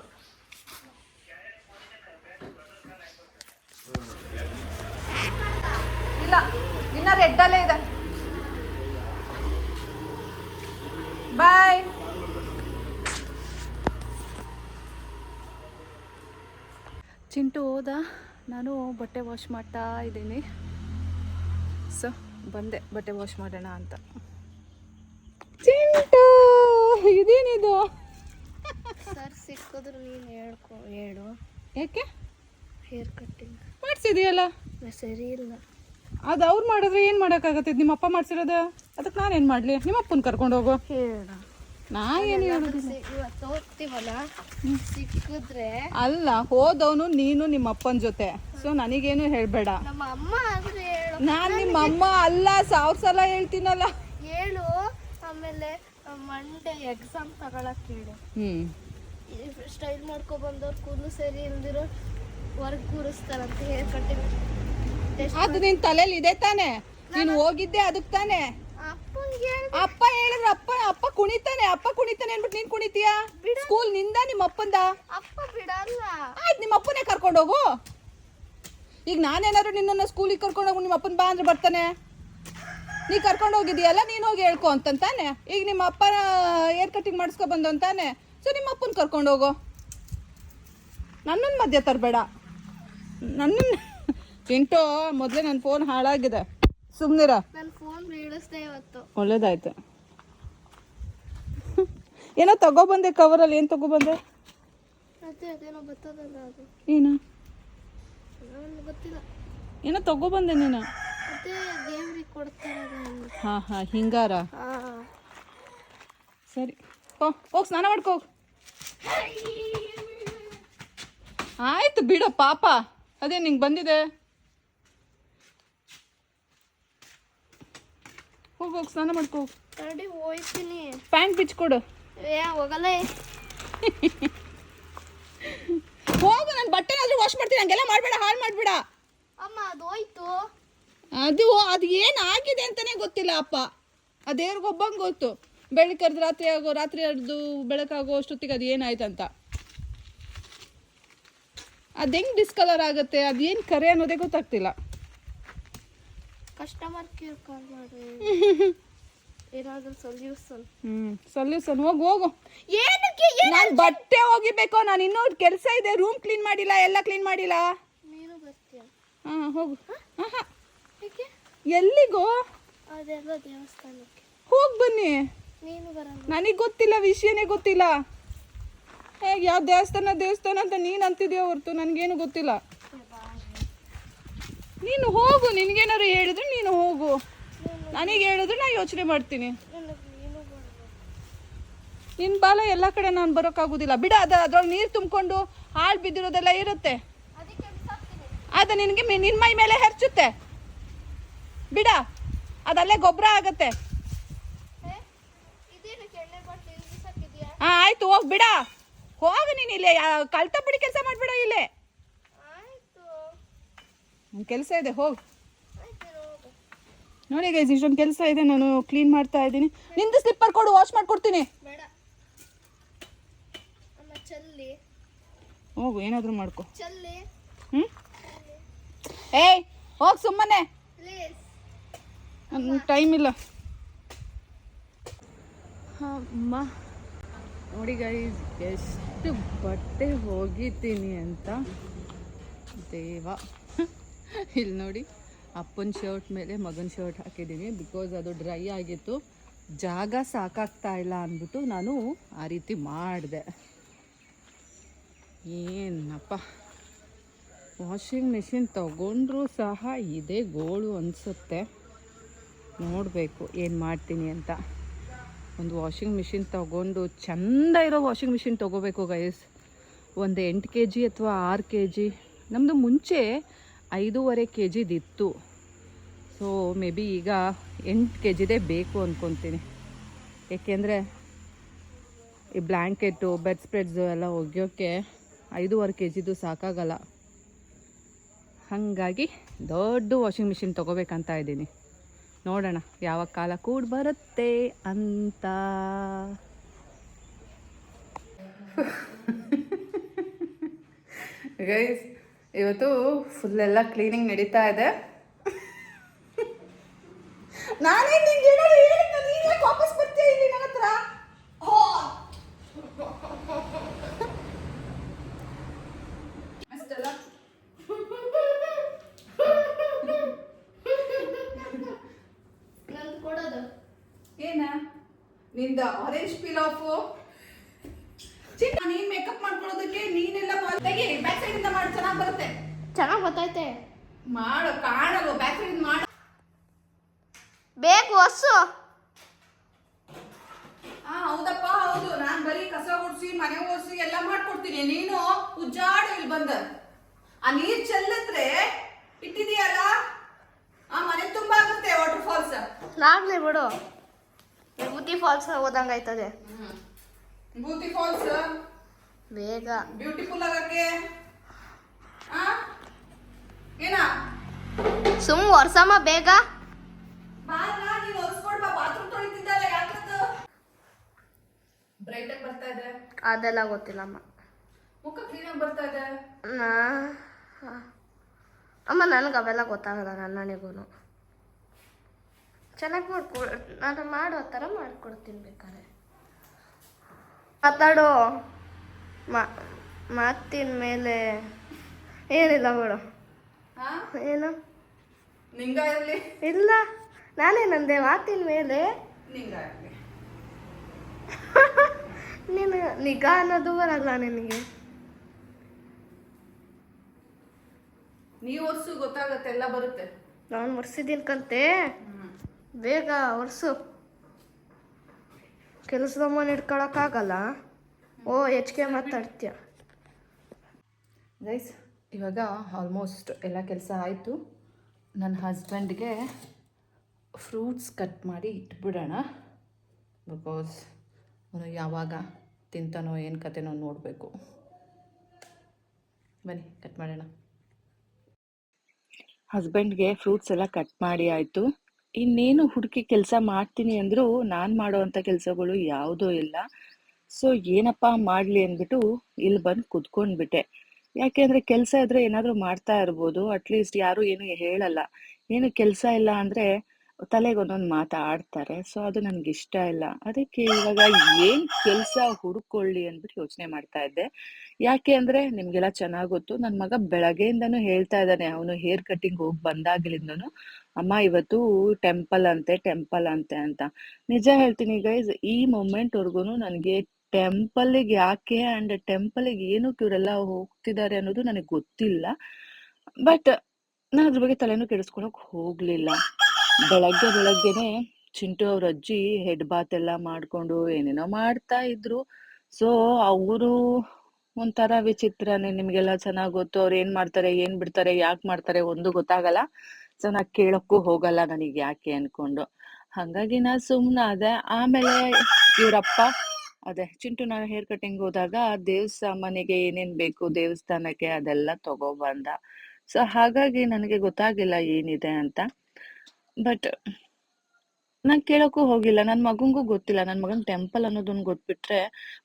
ಇಲ್ಲ ಇನ್ನ ರೆಡ್ಡಲ್ಲೇ ಇದೆ. ಬಾಯ್ ಚಿಂಟು ಹೋದ. ನಾನು ಬಟ್ಟೆ ವಾಶ್ ಮಾಡ್ತಾ ಇದ್ದೀನಿ. ಸೊ ಬಂದೆ ಬಟ್ಟೆ ವಾಶ್ ಮಾಡೋಣ ಅಂತ. ಚಿಂಟು ಇದೇನಿದು? ಸರ್ ಸಿಕ್ಕಿದ್ರು ನೀನು ಹೇಳ್ಕೊ ಹೇಳು. ಯಾಕೆ? Hair cutting. ಮಾಡಿಸಿದೆಯಲ್ಲ? ಸರಿ ಇಲ್ಲ. ಅದು ಅವ್ರು ಮಾಡಿದ್ರೆ ಏನು ಮಾಡೋಕ್ಕಾಗತ್ತೆ? ನಿಮ್ಮ ಅಪ್ಪ ಮಾಡ್ಸಿರೋದು? ಅದಕ್ಕೆ ನಾನೇನು ಮಾಡಲಿ? ನಿಮ್ಮ ಅಪ್ಪನ ಕರ್ಕೊಂಡು ಹೋಗು. ನಾ ಏನು ಹೇಳೋದು ಇವತ್ತು ಹೋಗ್ತೀವಲ್ಲ ಸಿಕ್ಕಿದ್ರೆ? ಅಲ್ಲ ಹೋದವನು ನೀನು ನಿಮ್ಮ ಅಪ್ಪನ ಜೊತೆ. ಸೊ ನನಗೇನು ಹೇಳಬೇಡ. ನಾನು ನಿಮ್ಮ ಅಮ್ಮ ಅಲ್ಲ ಸಾವಿರ ಸಲ ಹೇಳ್ತೀನಲ್ಲ. ಹೇಳು. ಆಮೇಲೆ ಮಂಡೆ ಎಕ್ಸಾಮ್ ತಗೊಳಕ್ ಹೇಳು. ಹ್ಮ್. ಸ್ಟೈಲ್ ಮಾಡ್ಕೊ ಬಂದವ್ರು ಕೂದಲು ಸರಿ ಇಲ್ದಿರೋ ವರ್ಕ್ ಕೂರಿಸ್ತಾರಂತೆ ಹೇರ್ ಕಟ್ಟಿಂಗ್ ಅದು ನಿನ್ ತಲೆಯಲ್ಲಿ ಇದೆ ತಾನೆ. ನೀನು ಹೋಗಿದ್ದೆ ಅದಕ್ಕೆ ತಾನೆ. ಅಪ್ಪ ಹೇಳಿದ್ರೆ ಅಪ್ಪ ಅಪ್ಪ ಕುಣಿತಾನೆ ಅಪ್ಪ ಕುಣಿತಾನೆ ಅಂದ್ಬಿಟ್ಟು ನೀನು ಕುಣಿತೀಯ? ಸ್ಕೂಲ್ನಿಂದ ನಿಮ್ಮ ಅಪ್ಪಂದ? ಆಯ್ತು ನಿಮ್ಮ ಅಪ್ಪನೇ ಕರ್ಕೊಂಡು ಹೋಗು. ಈಗ ನಾನೇನಾದ್ರು ನಿನ್ನನ್ನು ಸ್ಕೂಲಿಗೆ ಕರ್ಕೊಂಡು ಹೋಗು ನಿಮ್ಮ ಅಪ್ಪನ ಬಾ ಅಂದ್ರೆ ಬರ್ತಾನೆ. ನೀ ಕರ್ಕೊಂಡು ಹೋಗಿದೀಯಲ್ಲ ನೀನು ಹೋಗಿ ಹೇಳ್ಕೊ ಅಂತಂತಾನೆ. ಈಗ ನಿಮ್ಮ ಅಪ್ಪ ಏರ್ ಕಟಿಂಗ್ ಮಾಡಿಸ್ಕೊ ಬಂದು ಅಂತಾನೆ. ಸೊ ನಿಮ್ಮ ಅಪ್ಪನ ಕರ್ಕೊಂಡು ಹೋಗು. ನನ್ನನ್ನು ಮಧ್ಯ ತರಬೇಡ. ನನ್ನನ್ನು ಚಿಂಟು ಮೊದಲೇ ನನ್ನ ಫೋನ್ ಹಾಳಾಗಿದೆ. ಸುಮ್ಮನಿರ ನನ್ನ ಫೋನ್ ಬೀಳಿಸ್ದೆ ಇವತ್ತು. ಒಳ್ಳೇದಾಯ್ತು. ಏನೋ ತಗೊಬಂದೆ ಕವರಲ್ಲಿ ಏನು ತಗೊಬಂದೆ ಏನು? ಏನೋ ತಗೊಬಂದೆ ನೀನು. ಹಾ ಹಾಂ ಹಾಂ ಹಿಂಗಾರ ಸರಿ. ಹೋಗ್ ಸ್ನಾನ ಮಾಡ್ಕೋ. ಆಯ್ತು ಬಿಡು ಪಾಪ. ಅದೇ ನಿಂಗೆ ಬಂದಿದೆ. ಹೋಗಿ ಸ್ನಾನ ಮಾಡ್ಕೋ. ಕರಡಿ ಹೋಯ್ತೀನಿ. ಪ್ಯಾಂಟ್ ಬಿಚ್ಕೊಡು. ಏ ಹೋಗಲ್ಲ. ಹೋಗು ನಾನು ಬಟ್ಟೆನಾದ್ರೂ ವಾಶ್ ಮಾಡ್ತೀನಿ. ಹಂಗೆಲ್ಲ ಮಾಡಬೇಡ ಹಾಳು ಮಾಡಬೇಡ. ಅಮ್ಮ ಅದು ಹೋಯ್ತು. ಅದು ಅದು ಏನು ಆಗಿದೆ ಅಂತಾನೆ ಗೊತ್ತಿಲ್ಲ ಅಪ್ಪ. ಅದೇವ್ರಿಗೆ ಒಬ್ಬಂಗೆ ಗೊತ್ತು. ಬೆಳಿಗ್ಗೆ ಕರೆದು ರಾತ್ರಿ ಆಗೋ ರಾತ್ರಿ ಅರ್ದು ಬೆಳಕಾಗೋ ಅಷ್ಟೊತ್ತಿಗೆ ಅದು ಏನಾಯ್ತಂತ ಅದು ಹೆಂಗೆ ಡಿಸ್ಕಲರ್ ಆಗುತ್ತೆ ಅದೇನು ಏನು ಕರೆ ಅನ್ನೋದೇ ಗೊತ್ತಾಗ್ತಿಲ್ಲ. ಕಸ್ಟಮರ್ ಕೇರ್ ಕಾಲ್ ಮಾಡಿ. ಏನಾದರೂ ಸೊಲ್ಯೂಷನ್ ಹ್ಮ್ ಸೊಲ್ಯೂಷನ್ ಹೋಗು ಹೋಗು. ಏನಕ್ಕೆ? ನಾನು ಬಟ್ಟೆ ಹೋಗಿಬೇಕು. ನಾನು ಇನ್ನೂ ಕೆಲಸ ಇದೆ. ರೂಮ್ ಕ್ಲೀನ್ ಮಾಡಿಲ್ಲ. ಎಲ್ಲ ಕ್ಲೀನ್ ಮಾಡಿಲ್ಲ. ನೀನು ಬರ್ತೀಯ? ಹಾಂ ಹೋಗು. ಆಹಾ. ಏಕೆ ಎಲ್ಲಿಗೋ? ಅದೆಲ್ಲ ದೇವಸ್ಥಾನಕ್ಕೆ. ಹೋಗಿ ಬನ್ನಿ. ನೀನು ಬರಲ್ಲ. ನನಗೆ ಗೊತ್ತಿಲ್ಲ ವಿಷಯನೇ ಗೊತ್ತಿಲ್ಲ. ಹೇಗೆ ಯಾವ ದೇವಸ್ಥಾನ ದೇವಸ್ಥಾನ ಅಂತ ನೀನು ಅಂತಿದ್ಯೋ ಹೊರ್ತು ನನಗೇನು ಗೊತ್ತಿಲ್ಲ. ನೀನು ಹೋಗು, ನಿನಗೇನಾದ್ರು ಹೇಳಿದ್ರೆ ನೀನು ಹೋಗು. ನನಗೆ ಹೇಳಿದ್ರೆ ನಾ ಯೋಚನೆ ಮಾಡ್ತೀನಿ. ನಿನ್ನ ಬಾಲ ಎಲ್ಲ ಕಡೆ ನಾನು ಬರೋಕ್ಕಾಗೋದಿಲ್ಲ. ಬಿಡ, ಅದ ಅದ್ರೊಳಗೆ ನೀರು ತುಂಬಿಕೊಂಡು ಹಾಳು ಬಿದ್ದಿರೋದೆಲ್ಲ ಇರುತ್ತೆ. ಅದು ನಿನಗೆ ನಿನ್ನ ಮೈ ಮೇಲೆ ಹೆರ್ಚುತ್ತೆ. ಬಿಡ, ಅದಲ್ಲೇ ಗೊಬ್ಬರ ಆಗತ್ತೆ. ಹಾ, ಆಯ್ತು, ಹೋಗಿ ಬಿಡ. ಹೋಗು ನೀನು ಇಲ್ಲೇ ಕಳ್ತ ಬಿಡಿ ಕೆಲಸ ಮಾಡಿಬಿಡ ಇಲ್ಲೇ. ಕೆಲಸ ಇದೆ ಹೋಗಿ. ನೋಡಿ ಗೈಸ್ ಇಷ್ಟೊಂದು ಕೆಲಸ ಇದೆ ನಾನು ಕ್ಲೀನ್ ಮಾಡ್ತಾ ಇದ್ದೀನಿ. ನಿಂದು ಸ್ಲಿಪ್ಪರ್ ಕೊಡು ವಾಶ್ ಮಾಡ್ಕೊಡ್ತೀನಿ. ಹೋಗು ಏನಾದರೂ ಮಾಡ್ಕೊ. ಚಲ್ಲಿ. ಹ್ಞೂ ಏಯ್ ಹೋಗಿ ಸುಮ್ಮನೆ. ಪ್ಲೀಸ್ ಟೈಮ್ ಇಲ್ಲ. ಅಮ್ಮ ನೋಡಿ ಗೈಸ್ ಎಷ್ಟು ಬಟ್ಟೆ ಹೋಗಿದ್ದೀನಿ ಅಂತ. ದೇವ. (laughs) ಇಲ್ಲಿ ನೋಡಿ, ಅಪ್ಪನ ಶರ್ಟ್ ಮೇಲೆ ಮಗನ ಶರ್ಟ್ ಹಾಕಿದ್ದೀನಿ. ಬಿಕಾಸ್ ಅದು ಡ್ರೈ ಆಗಿತ್ತು, ಜಾಗ ಸಾಕಾಗ್ತಾ ಇಲ್ಲ ಅಂದ್ಬಿಟ್ಟು ನಾನು ಆ ರೀತಿ ಮಾಡಿದೆ. ಏನಪ್ಪ? ವಾಷಿಂಗ್ ಮೆಷಿನ್ ತಗೊಂಡ್ರೂ ಸಹ ಇದೇ ಗೋಳು ಅನಿಸುತ್ತೆ. ನೋಡಬೇಕು ಏನು ಮಾಡ್ತೀನಿ ಅಂತ. ಒಂದು ವಾಷಿಂಗ್ ಮಿಷಿನ್ ತಗೊಂಡು, ಚೆಂದ ಇರೋ ವಾಷಿಂಗ್ ಮಿಷಿನ್ ತೊಗೋಬೇಕು ಗೈಸ್ ಒಂದು ಎಂಟು ಕೆ ಜಿ ಅಥವಾ ಆರು ಕೆ ಜಿ ನಮ್ಮದು ಮುಂಚೆ ಐದೂವರೆ ಕೆ ಜಿದಿತ್ತು ಸೊ ಮೇ ಬಿ ಈಗ ಎಂಟು ಕೆ ಜಿದೇ ಬೇಕು ಅಂದ್ಕೊತೀನಿ ಏಕೆಂದರೆ ಈ ಬ್ಲ್ಯಾಂಕೆಟು ಬೆಡ್ ಸ್ಪ್ರೆಡ್ಸು ಎಲ್ಲ ಒಗೆಯೋಕ್ಕೆ ಐದೂವರೆ ಕೆ ಜಿದು ಸಾಕಾಗಲ್ಲ. ಹಾಗಾಗಿ ದೊಡ್ಡ ವಾಷಿಂಗ್ ಮಿಷಿನ್ ತೊಗೋಬೇಕಂತ ಇದ್ದೀನಿ. ನೋಡೋಣ ಯಾವ ಕಾಲ ಕೂಡ ಬರುತ್ತೆ ಅಂತ. ಗೈಸ್ ಇವತ್ತು ಫುಲ್ ಎಲ್ಲ ಕ್ಲೀನಿಂಗ್ ನಡೀತಾ ಇದೆ. ನಾನೇ ನಿಂಗೆ ನೀನ್ ವಾಪಸ್ ಬರ್ತೀಯ ಇಲ್ಲಿ ನನ್ನ ಹತ್ರ? ಏನ? ನಿಂದ ಆರೆಂಜ್ ಪೀಲ್ ಆಫು ಚಿನ್ನ ನೀನ್ ಮೇಕಪ್ ಮಾಡ್ಕೊಳ್ಳೋದಕ್ಕೆ ನೀನೆಲ್ಲ ತೆಗಿ ಬ್ಯಾಕ್ ಸೈಡ್ ಇಂದ ಮಾಡಿ ಚೆನ್ನಾಗಿ ಬರುತ್ತೆ. ಚೆನ್ನಾಗಿ ಗೊತ್ತೈತೆ ಮಾಡು ಕಾಣಲ್ವ ಬ್ಯಾಕ್ ಸೈಡ್ ಇಂದ ಮಾಡು. ಬೇಕು ಹೊಸ್ಸು ಹಾ ಹೌದಪ್ಪ ಹೌದು. ನಾನ್ ಬರೀ ಕಸ ಗುಡ್ಸಿ ಮನೆ ಓಡಿಸಿ ಎಲ್ಲ ಮಾಡ್ಕೊಡ್ತೀನಿ. ನೀನು ಉಜ್ಜಾಡು ಇಲ್ಲಿ ಬಂದ. ಆ ನೀರ್ ಚೆಲ್ಲಿದ್ರೆ ಇಟ್ಟಿದೀಯಲ್ಲ? ಆ ಮನೆ ತುಂಬಾ ಆಗುತ್ತೆ ವಾಟರ್ ಫಾಲ್ಸ್ ಆಗ್ಲಿ ಬಿಡು. ವಿಭೂತಿ ಫಾಲ್ಸ್ ಹೋದಂಗೆ ಆಯ್ತದೆ. ಬೂತಿ ಫಾಲ್ಸ್ ಬೇಗ. ಬ್ಯೂಟಿಫುಲ್ ಆಗಕ್ಕೆ. ಏನಾ? ಸುಮ್ ವರ್ಷಮ್ಮ ಬೇಗ. ಅದೆಲ್ಲ ಗೊತ್ತಿಲ್ಲಮ್ಮ. ಮುಖ ಕ್ಲೀನ್ ಆಗಿ ಬರ್ತಾ ಇದೆ. ನಾ ಅಮ್ಮ ನನಗೆ ಅವೆಲ್ಲ ಗೊತ್ತಾಗಲ್ಲ ನನ್ನನಿಗೂ ಚೆನ್ನಾಗಿ ಮಾಡ್ಕೊ ನಾನು ಮಾಡೋ ಥರ ಮಾಡ್ಕೊಡ್ತೀನಿ ಬೇಕಾದ್ರೆ. ಮಾತಾಡು. ಮಾತಿನ ಮೇಲೆ ಏನಿಲ್ಲ ಬಿಡು. ಏನು? ಇಲ್ಲ. ನಾನೇ ನಂದೆ ಮಾತಿನ ಮೇಲೆ. (laughs) ನೀನು ನಿಗಾ ಅನ್ನೋದು ಬರಲ್ಲ ನಿನಗೆ. ನೀವು ಒರ್ಸು ಗೊತ್ತಾಗತ್ತೆ ಎಲ್ಲ ಬರುತ್ತೆ. ನಾನು ಒರ್ಸಿದ್ದೀನಿ ಕಂತೆ. ಬೇಗ ಒರ್ಸು. ಕೆಲಸದಮ್ಮನ ಇಟ್ಕೊಳಕ್ಕಾಗಲ್ಲ ಓ ಹೆಚ್ಚಿಗೆ ಮಾತಾಡ್ತೀಯ. ಗೈಸ್ ಇವಾಗ ಆಲ್ಮೋಸ್ಟ್ ಎಲ್ಲ ಕೆಲಸ ಆಯಿತು. ನನ್ನ ಹಸ್ಬೆಂಡ್ಗೆ ಫ್ರೂಟ್ಸ್ ಕಟ್ ಮಾಡಿ ಇಟ್ಬಿಡೋಣ. ಬಿಕಾಸ್ ಅವನು ಯಾವಾಗ ತಿಂತಾನೋ ಏನು ಕತೆನೋ ನೋಡಬೇಕು. ಬನ್ನಿ ಕಟ್ ಮಾಡೋಣ. ಹಸ್ಬೆಂಡ್ಗೆ ಫ್ರೂಟ್ಸ್ ಎಲ್ಲ ಕಟ್ ಮಾಡಿ ಆಯ್ತು. ಇನ್ನೇನು ಹುಡುಕಿ ಕೆಲಸ ಮಾಡ್ತೀನಿ ಅಂದ್ರು ನಾನ್ ಮಾಡೋವಂಥ ಕೆಲಸಗಳು ಯಾವುದೂ ಇಲ್ಲ. ಸೊ, ಏನಪ್ಪ ಮಾಡ್ಲಿ ಅಂದ್ಬಿಟ್ಟು ಇಲ್ಲಿ ಬಂದು ಕುತ್ಕೊಂಡ್ಬಿಟ್ಟೆ. ಯಾಕೆಂದ್ರೆ ಕೆಲಸ ಇದ್ರೆ ಏನಾದ್ರೂ ಮಾಡ್ತಾ ಇರ್ಬೋದು, ಅಟ್ಲೀಸ್ಟ್ ಯಾರು ಏನು ಹೇಳಲ್ಲ. ಏನು ಕೆಲಸ ಇಲ್ಲ ಅಂದ್ರೆ ತಲೆಗೆ ಒಂದೊಂದು ಮಾತು ಆಡ್ತಾರೆ. ಸೊ, ಅದು ನನಗೆ ಇಷ್ಟ ಇಲ್ಲ. ಅದಕ್ಕೆ ಇವಾಗ ಏನ್ ಕೆಲಸ ಹುಡುಕೊಳ್ಳಿ ಅಂದ್ಬಿಟ್ಟು ಯೋಚನೆ ಮಾಡ್ತಾ ಇದ್ದೆ. ಯಾಕೆ ಅಂದ್ರೆ ನಿಮ್ಗೆಲ್ಲ ಚೆನ್ನಾಗ್ ಗೊತ್ತು, ನನ್ ಮಗ ಬೆಳಗ್ಗೆಯಿಂದನೂ ಹೇಳ್ತಾ ಇದ್ದಾನೆ, ಅವನು ಹೇರ್ ಕಟಿಂಗ್ ಹೋಗಿ ಬಂದಾಗ್ಲಿಂದನು ಅಮ್ಮ ಇವತ್ತು ಟೆಂಪಲ್ ಅಂತೆ ಟೆಂಪಲ್ ಅಂತೆ ಅಂತ. ನಿಜ ಹೇಳ್ತೀನಿ ಗೈಸ್, ಈ ಮೊಮೆಂಟ್ ವರ್ಗುನು ನನಗೆ ಟೆಂಪಲ್ಗೆ ಯಾಕೆ ಅಂಡ್ ಟೆಂಪಲ್ಗೆ ಏನಕ್ಕೆ ಇವರೆಲ್ಲ ಹೋಗ್ತಿದ್ದಾರೆ ಅನ್ನೋದು ನನಗೆ ಗೊತ್ತಿಲ್ಲ. ಬಟ್ ನಾನು ಅದ್ರ ಬಗ್ಗೆ ತಲೆನೂ ಕೆಡಿಸ್ಕೊಳಕ್ ಹೋಗ್ಲಿಲ್ಲ. ಬೆಳಗ್ಗೆ ಬೆಳಗ್ಗೆನೆ ಚಿಂಟು ಅವ್ರ ಅಜ್ಜಿ ಹೆಡ್ ಬಾತ್ ಎಲ್ಲ ಮಾಡ್ಕೊಂಡು ಏನೇನೋ ಮಾಡ್ತಾ ಇದ್ರು. ಸೊ ಅವರು ಒಂಥರ ವಿಚಿತ್ರನೇ ನಿಮ್ಗೆಲ್ಲ ಚೆನ್ನಾಗ್ ಗೊತ್ತು ಅವ್ರು ಏನ್ ಮಾಡ್ತಾರೆ, ಏನ್ ಬಿಡ್ತಾರೆ, ಯಾಕೆ ಮಾಡ್ತಾರೆ ಒಂದು ಗೊತ್ತಾಗಲ್ಲ. ಸೊ ನಾ ಕೇಳಕ್ಕೂ ಹೋಗಲ್ಲ ನನಗೆ ಯಾಕೆ ಅನ್ಕೊಂಡು. ಹಂಗಾಗಿ ನಾ ಸುಮ್ಮನಾದೆ ಆಮೇಲೆ ಇವರಪ್ಪ, ಅದೇ ಚಿಂಟು ನಾನು ಹೇರ್ ಕಟಿಂಗ್ ಹೋದಾಗ ದೇವಸ್ಥಾನಕ್ಕೆ ಏನೇನ್ ಬೇಕು ದೇವಸ್ಥಾನಕ್ಕೆ ಅದೆಲ್ಲ ತಗೊಬಂದ ಸೊ ಹಾಗಾಗಿ ನನಗೆ ಗೊತ್ತಾಗಿಲ್ಲ ಏನಿದೆ ಅಂತ. ಬಟ್ ನಾನ್ ಕೇಳೋಕ್ಕೂ ಹೋಗಿಲ್ಲ. ನನ್ ಮಗಂಗೂ ಗೊತ್ತಿಲ್ಲ. ನನ್ ಮಗನ್ ಟೆಂಪಲ್ ಅನ್ನೋದೊಂದು ಗೊತ್ಬಿಟ್ರೆ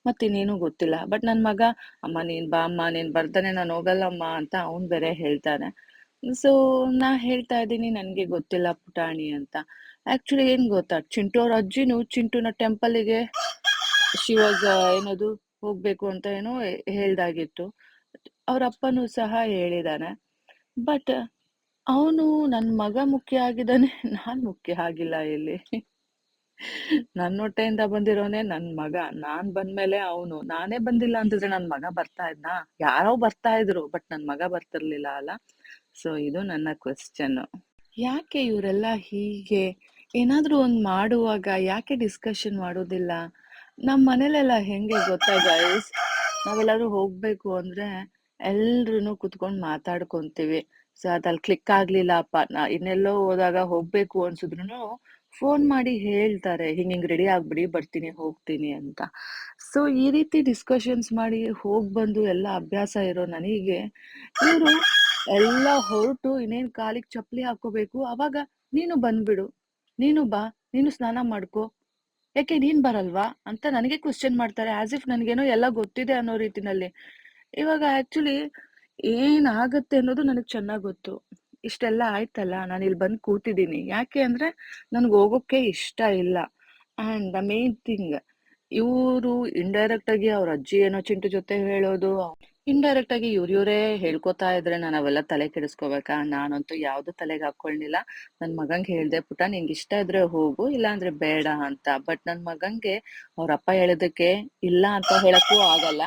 ಮತ್ತಿನ್ನೇನು ಗೊತ್ತಿಲ್ಲ. ಬಟ್ ನನ್ ಮಗ, ಅಮ್ಮ, ನೀನ್ ಬಾ, ಅಮ್ಮ, ನೀನ್ ಬರ್ತಾನೆ, ನಾನು ಹೋಗಲ್ಲಮ್ಮ ಅಂತ ಅವ್ನ್ ಬೇರೆ ಹೇಳ್ತಾನೆ. ಸೊ ನಾ ಹೇಳ್ತಾ ಇದ್ದೀನಿ, ನನಗೆ ಗೊತ್ತಿಲ್ಲ ಪುಟಾಣಿ ಅಂತ. ಆಕ್ಚುಲಿ ಏನ್ ಗೊತ್ತಾ? ಚಿಂಟು ಅವ್ರ ಅಜ್ಜಿನೂ ಚಿಂಟುನ ಟೆಂಪಲ್ಗೆ ಶಿವಾಗ ಏನದು, ಹೋಗ್ಬೇಕು ಅಂತ ಏನೋ ಹೇಳ್ದಾಗಿತ್ತು. ಅವ್ರ ಅಪ್ಪನೂ ಸಹ ಹೇಳಿದಾನೆ. ಬಟ್ ಅವನು ನನ್ ಮಗ ಮುಖ್ಯ ಆಗಿದ್ದಾನೆ, (laughs) ನಾನ್ ಮುಖ್ಯ ಆಗಿಲ್ಲ ಇಲ್ಲಿ. ನನ್ನ ಹೊಟ್ಟೆಯಿಂದ ಬಂದಿರೋನೆ ನನ್ ಮಗ. ನಾನ್ ಬಂದ್ಮೇಲೆ ಅವನು. ನಾನೇ ಬಂದಿಲ್ಲ ಅಂತಿದ್ರೆ ನನ್ ಮಗ ಬರ್ತಾ ಇದ್ನಾ? ಯಾರೋ ಬರ್ತಾ ಇದ್ರು ಬಟ್ ನನ್ ಮಗ ಬರ್ತಿರ್ಲಿಲ್ಲ ಅಲ್ಲ. ಸೊ ಇದು ನನ್ನ ಕ್ವೆಶ್ಚನ್ ಯಾಕೆ ಇವರೆಲ್ಲ ಹೀಗೆ? ಏನಾದ್ರೂ ಒಂದ್ ಮಾಡುವಾಗ ಯಾಕೆ ಡಿಸ್ಕಷನ್ ಮಾಡೋದಿಲ್ಲ? ನಮ್ ಮನೇಲೆಲ್ಲ ಹೆಂಗೆ ಗೊತ್ತಾ ಗೈಸ್ ನಾವೆಲ್ಲಾದ್ರೂ ಹೋಗ್ಬೇಕು ಅಂದ್ರೆ ಎಲ್ರೂ ಕುತ್ಕೊಂಡು ಮಾತಾಡ್ಕೊಂತೀವಿ. ಸೊ ಅದಲ್ಲಿ ಕ್ಲಿಕ್ ಆಗ್ಲಿಲ್ಲ ಅಪ್ಪ ನಾ ಇನ್ನೆಲ್ಲೋ ಹೋದಾಗ ಹೋಗ್ಬೇಕು ಅನ್ಸಿದ್ರು ಫೋನ್ ಮಾಡಿ ಹೇಳ್ತಾರೆ, ಹಿಂಗ್ ಹಿಂಗ್ ರೆಡಿ ಆಗ್ಬಿಡಿ, ಬರ್ತೀನಿ, ಹೋಗ್ತೀನಿ ಅಂತ. ಸೊ, ಈ ರೀತಿ ಡಿಸ್ಕಷನ್ಸ್ ಮಾಡಿ ಹೋಗ್ ಬಂದು ಎಲ್ಲ ಅಭ್ಯಾಸ ಇರೋ ನನಗೆ, ಇವರು ಎಲ್ಲ ಹೊರಟು ಇನ್ನೇನ್ ಕಾಲಿಗೆ ಚಪ್ಪಲಿ ಹಾಕೋಬೇಕು ಅವಾಗ ನೀನು ಬಂದ್ಬಿಡು, ನೀನು ಬಾ, ನೀನು ಸ್ನಾನ ಮಾಡ್ಕೋ. ಯಾಕೆ, ನೀನ್ ಬರಲ್ವಾ? ಅಂತ ನನಗೆ ಕ್ವಶನ್ ಮಾಡ್ತಾರೆ ಆಸ್ ಇಫ್ ನನಗೇನೋ ಎಲ್ಲ ಗೊತ್ತಿದೆ ಅನ್ನೋ ರೀತಿನಲ್ಲಿ. ಇವಾಗ ಆಕ್ಚುಲಿ ಏನಾಗತ್ತೆ ಅನ್ನೋದು ನನಗ್ ಚೆನ್ನಾಗ್ ಗೊತ್ತು. ಇಷ್ಟೆಲ್ಲ ಆಯ್ತಲ್ಲ, ನಾನು ಇಲ್ಲಿ ಬಂದ್ ಕೂತಿದ್ದೀನಿ. ಯಾಕೆ ಅಂದ್ರೆ ನನಗೆ ಹೋಗೋಕೆ ಇಷ್ಟ ಇಲ್ಲ. ಅಂಡ್ ದ ಮೇನ್ ಥಿಂಗ್, ಇವರು ಇಂಡೈರೆಕ್ಟ್ ಆಗಿ ಅವ್ರ ಅಜ್ಜಿ ಏನೋ ಚಿಂಟು ಜೊತೆ ಹೇಳೋದು ಇಂಡೈರೆಕ್ಟ್ ಆಗಿ ಇವ್ರ ಇವರೇ ಹೇಳ್ಕೊತಾ ಇದ್ರೆ ನಾನು ಅವೆಲ್ಲ ತಲೆ ಕೆಡಿಸ್ಕೋಬೇಕಾ? ನಾನಂತೂ ಯಾವ್ದು ತಲೆಗೆ ಹಾಕೊಂಡಿಲ್ಲ ನನ್ ಮಗಂಗೆ ಹೇಳ್ದೆ, ಪುಟ, ನಿಂಗೆ ಇಷ್ಟ ಇದ್ರೆ ಹೋಗು ಇಲ್ಲ ಅಂದ್ರೆ ಬೇಡ ಅಂತ. ಬಟ್ ನನ್ ಮಗಂಗೆ ಅವ್ರ ಅಪ್ಪ ಹೇಳಿದಕ್ಕೆ ಇಲ್ಲ ಅಂತ ಹೇಳಕ್ಕೂ ಆಗಲ್ಲ.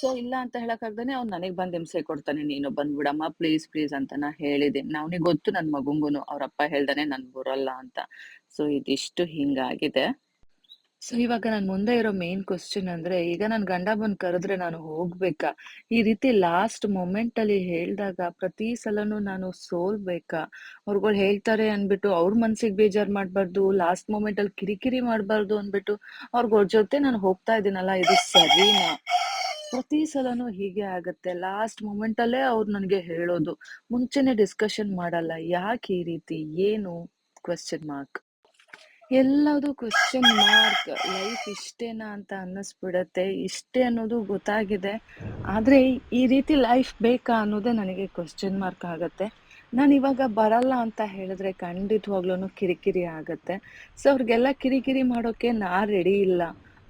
ಸೊ, ಇಲ್ಲ ಅಂತ ಹೇಳಕ್ ಅವ್ನು ನನಗೆ ಬಂದ್ ಹಿಂಸೆ ಕೊಡ್ತಾನೆ. ನೀನು ಬಂದ್ಬಿಡಮ್ಮ ಪ್ಲೀಸ್ ಪ್ಲೀಸ್ ಅಂತ ನಾ ಹೇಳಿದೆ. ಅವನಿಗೆ ಗೊತ್ತು ನನ್ ಮಗುಂಗುನು, ಅವ್ರ ಅಪ್ಪ ಹೇಳ್ದಾನೆ ನನ್ ಬರಲ್ಲ ಅಂತ. ಸೊ, ಇದಿಷ್ಟು ಹಿಂಗಾಗಿದೆ. ಸೊ, ಇವಾಗ ನನ್ ಮುಂದೆ ಇರೋ ಮೇನ್ ಕ್ವಶನ್ ಅಂದ್ರೆ, ಈಗ ನನ್ ಗಂಡ ಬಂದ್ ಕರೆದ್ರೆ ನಾನು ಹೋಗ್ಬೇಕಾ? ಈ ರೀತಿ ಲಾಸ್ಟ್ ಮೊಮೆಂಟ್ ಅಲ್ಲಿ ಹೇಳ್ದಾಗ ಪ್ರತಿ ಸಲನು ನಾನು ಸೋಲ್ಬೇಕಾ? ಅವ್ರುಗಳು ಹೇಳ್ತಾರೆ ಅನ್ಬಿಟ್ಟು, ಅವ್ರ ಮನ್ಸಿಗೆ ಬೇಜಾರ್ ಮಾಡ್ಬಾರ್ದು ಲಾಸ್ಟ್ ಮೊಮೆಂಟ್ ಅಲ್ಲಿ ಕಿರಿಕಿರಿ ಮಾಡ್ಬಾರ್ದು ಅನ್ಬಿಟ್ಟು, ಅವ್ರಗಳ ಜೊತೆ ನಾನು ಹೋಗ್ತಾ ಇದ್ದೀನಲ್ಲ, ಇದು ಸರಿನಾ? ಪ್ರತಿ ಸಲನು ಹೀಗೆ ಆಗತ್ತೆ. ಲಾಸ್ಟ್ ಮೊಮೆಂಟ್ ಅಲ್ಲೇ ಅವ್ರು ನನಗೆ ಹೇಳೋದು, ಮುಂಚೆನೆ ಡಿಸ್ಕಷನ್ ಮಾಡಲ್ಲ, ಯಾಕೆ ಈ ರೀತಿ? ಏನು? ಕ್ವೆಶ್ಚನ್ ಮಾರ್ಕ್ ಎಲ್ಲದು ಕ್ವೆಶ್ಚನ್ ಮಾರ್ಕ್ ಲೈಫ್ ಇಷ್ಟೇನಾ ಅಂತ ಅನ್ನಿಸ್ಬಿಡತ್ತೆ. ಇಷ್ಟೇ ಅನ್ನೋದು ಗೊತ್ತಾಗಿದೆ. ಆದ್ರೆ ಈ ರೀತಿ ಲೈಫ್ ಬೇಕಾ ಅನ್ನೋದೇ ನನಗೆ ಕ್ವೆಶ್ಚನ್ ಮಾರ್ಕ್ ಆಗತ್ತೆ. ನಾನು ಇವಾಗ ಬರಲ್ಲ ಅಂತ ಹೇಳಿದ್ರೆ ಖಂಡಿತವಾಗ್ಲೂ ಕಿರಿಕಿರಿ ಆಗುತ್ತೆ. ಸೊ ಅವ್ರಿಗೆಲ್ಲ ಕಿರಿಕಿರಿ ಮಾಡೋಕೆ ನಾ ರೆಡಿ ಇಲ್ಲ.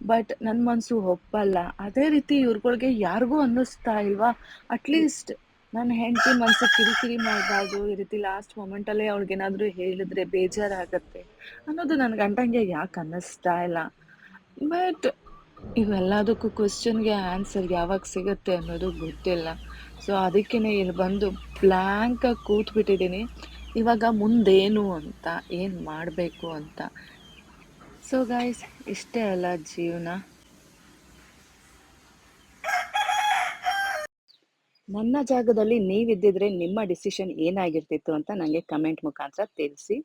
ಬಟ್ ನನ್ನ ಮನಸ್ಸು ಒಪ್ಪಲ್ಲ. ಅದೇ ರೀತಿ ಇವ್ರುಗಳ್ಗೆ ಯಾರಿಗೂ ಅನ್ನಿಸ್ತಾ ಇಲ್ವಾ? ಅಟ್ಲೀಸ್ಟ್ ನನ್ನ ಹೆಂಡತಿ ಮನ್ಸಿಗೆ ಕಿರಿಕಿರಿ ಮಾಡಬಾರ್ದು. ಈ ರೀತಿ ಲಾಸ್ಟ್ ಮೊಮೆಂಟಲ್ಲೇ ಅವ್ಳಿಗೇನಾದರೂ ಹೇಳಿದ್ರೆ ಬೇಜಾರಾಗತ್ತೆ ಅನ್ನೋದು ನನ್ನ ಗಂಡಂಗೆ ಯಾಕೆ ಅನ್ನಿಸ್ತಾ ಇಲ್ಲ. ಬಟ್ ಇವೆಲ್ಲದಕ್ಕೂ ಕ್ವಶನ್ಗೆ ಆನ್ಸರ್ ಯಾವಾಗ ಸಿಗುತ್ತೆ ಅನ್ನೋದು ಗೊತ್ತಿಲ್ಲ. ಸೊ ಅದಕ್ಕೇ ಇಲ್ಲಿ ಬಂದು ಬ್ಲ್ಯಾಂಕಾಗಿ ಕೂತ್ಬಿಟ್ಟಿದ್ದೀನಿ. ಇವಾಗ ಮುಂದೇನು ಅಂತ, ಏನು ಮಾಡಬೇಕು ಅಂತ. ಸೊ ಗಾಯ್ಸ್ ಇಷ್ಟೇ ಅಲ್ಲ ಜೀವನ. ನನ್ನ ಜಾಗದಲ್ಲಿ ನೀವಿದ್ದಿದ್ರೆ ನಿಮ್ಮ ಡಿಸಿಷನ್ ಏನಾಗಿರ್ತಿತ್ತು ಅಂತ ನನಗೆ ಕಮೆಂಟ್ ಮುಖಾಂತರ ತಿಳಿಸಿ.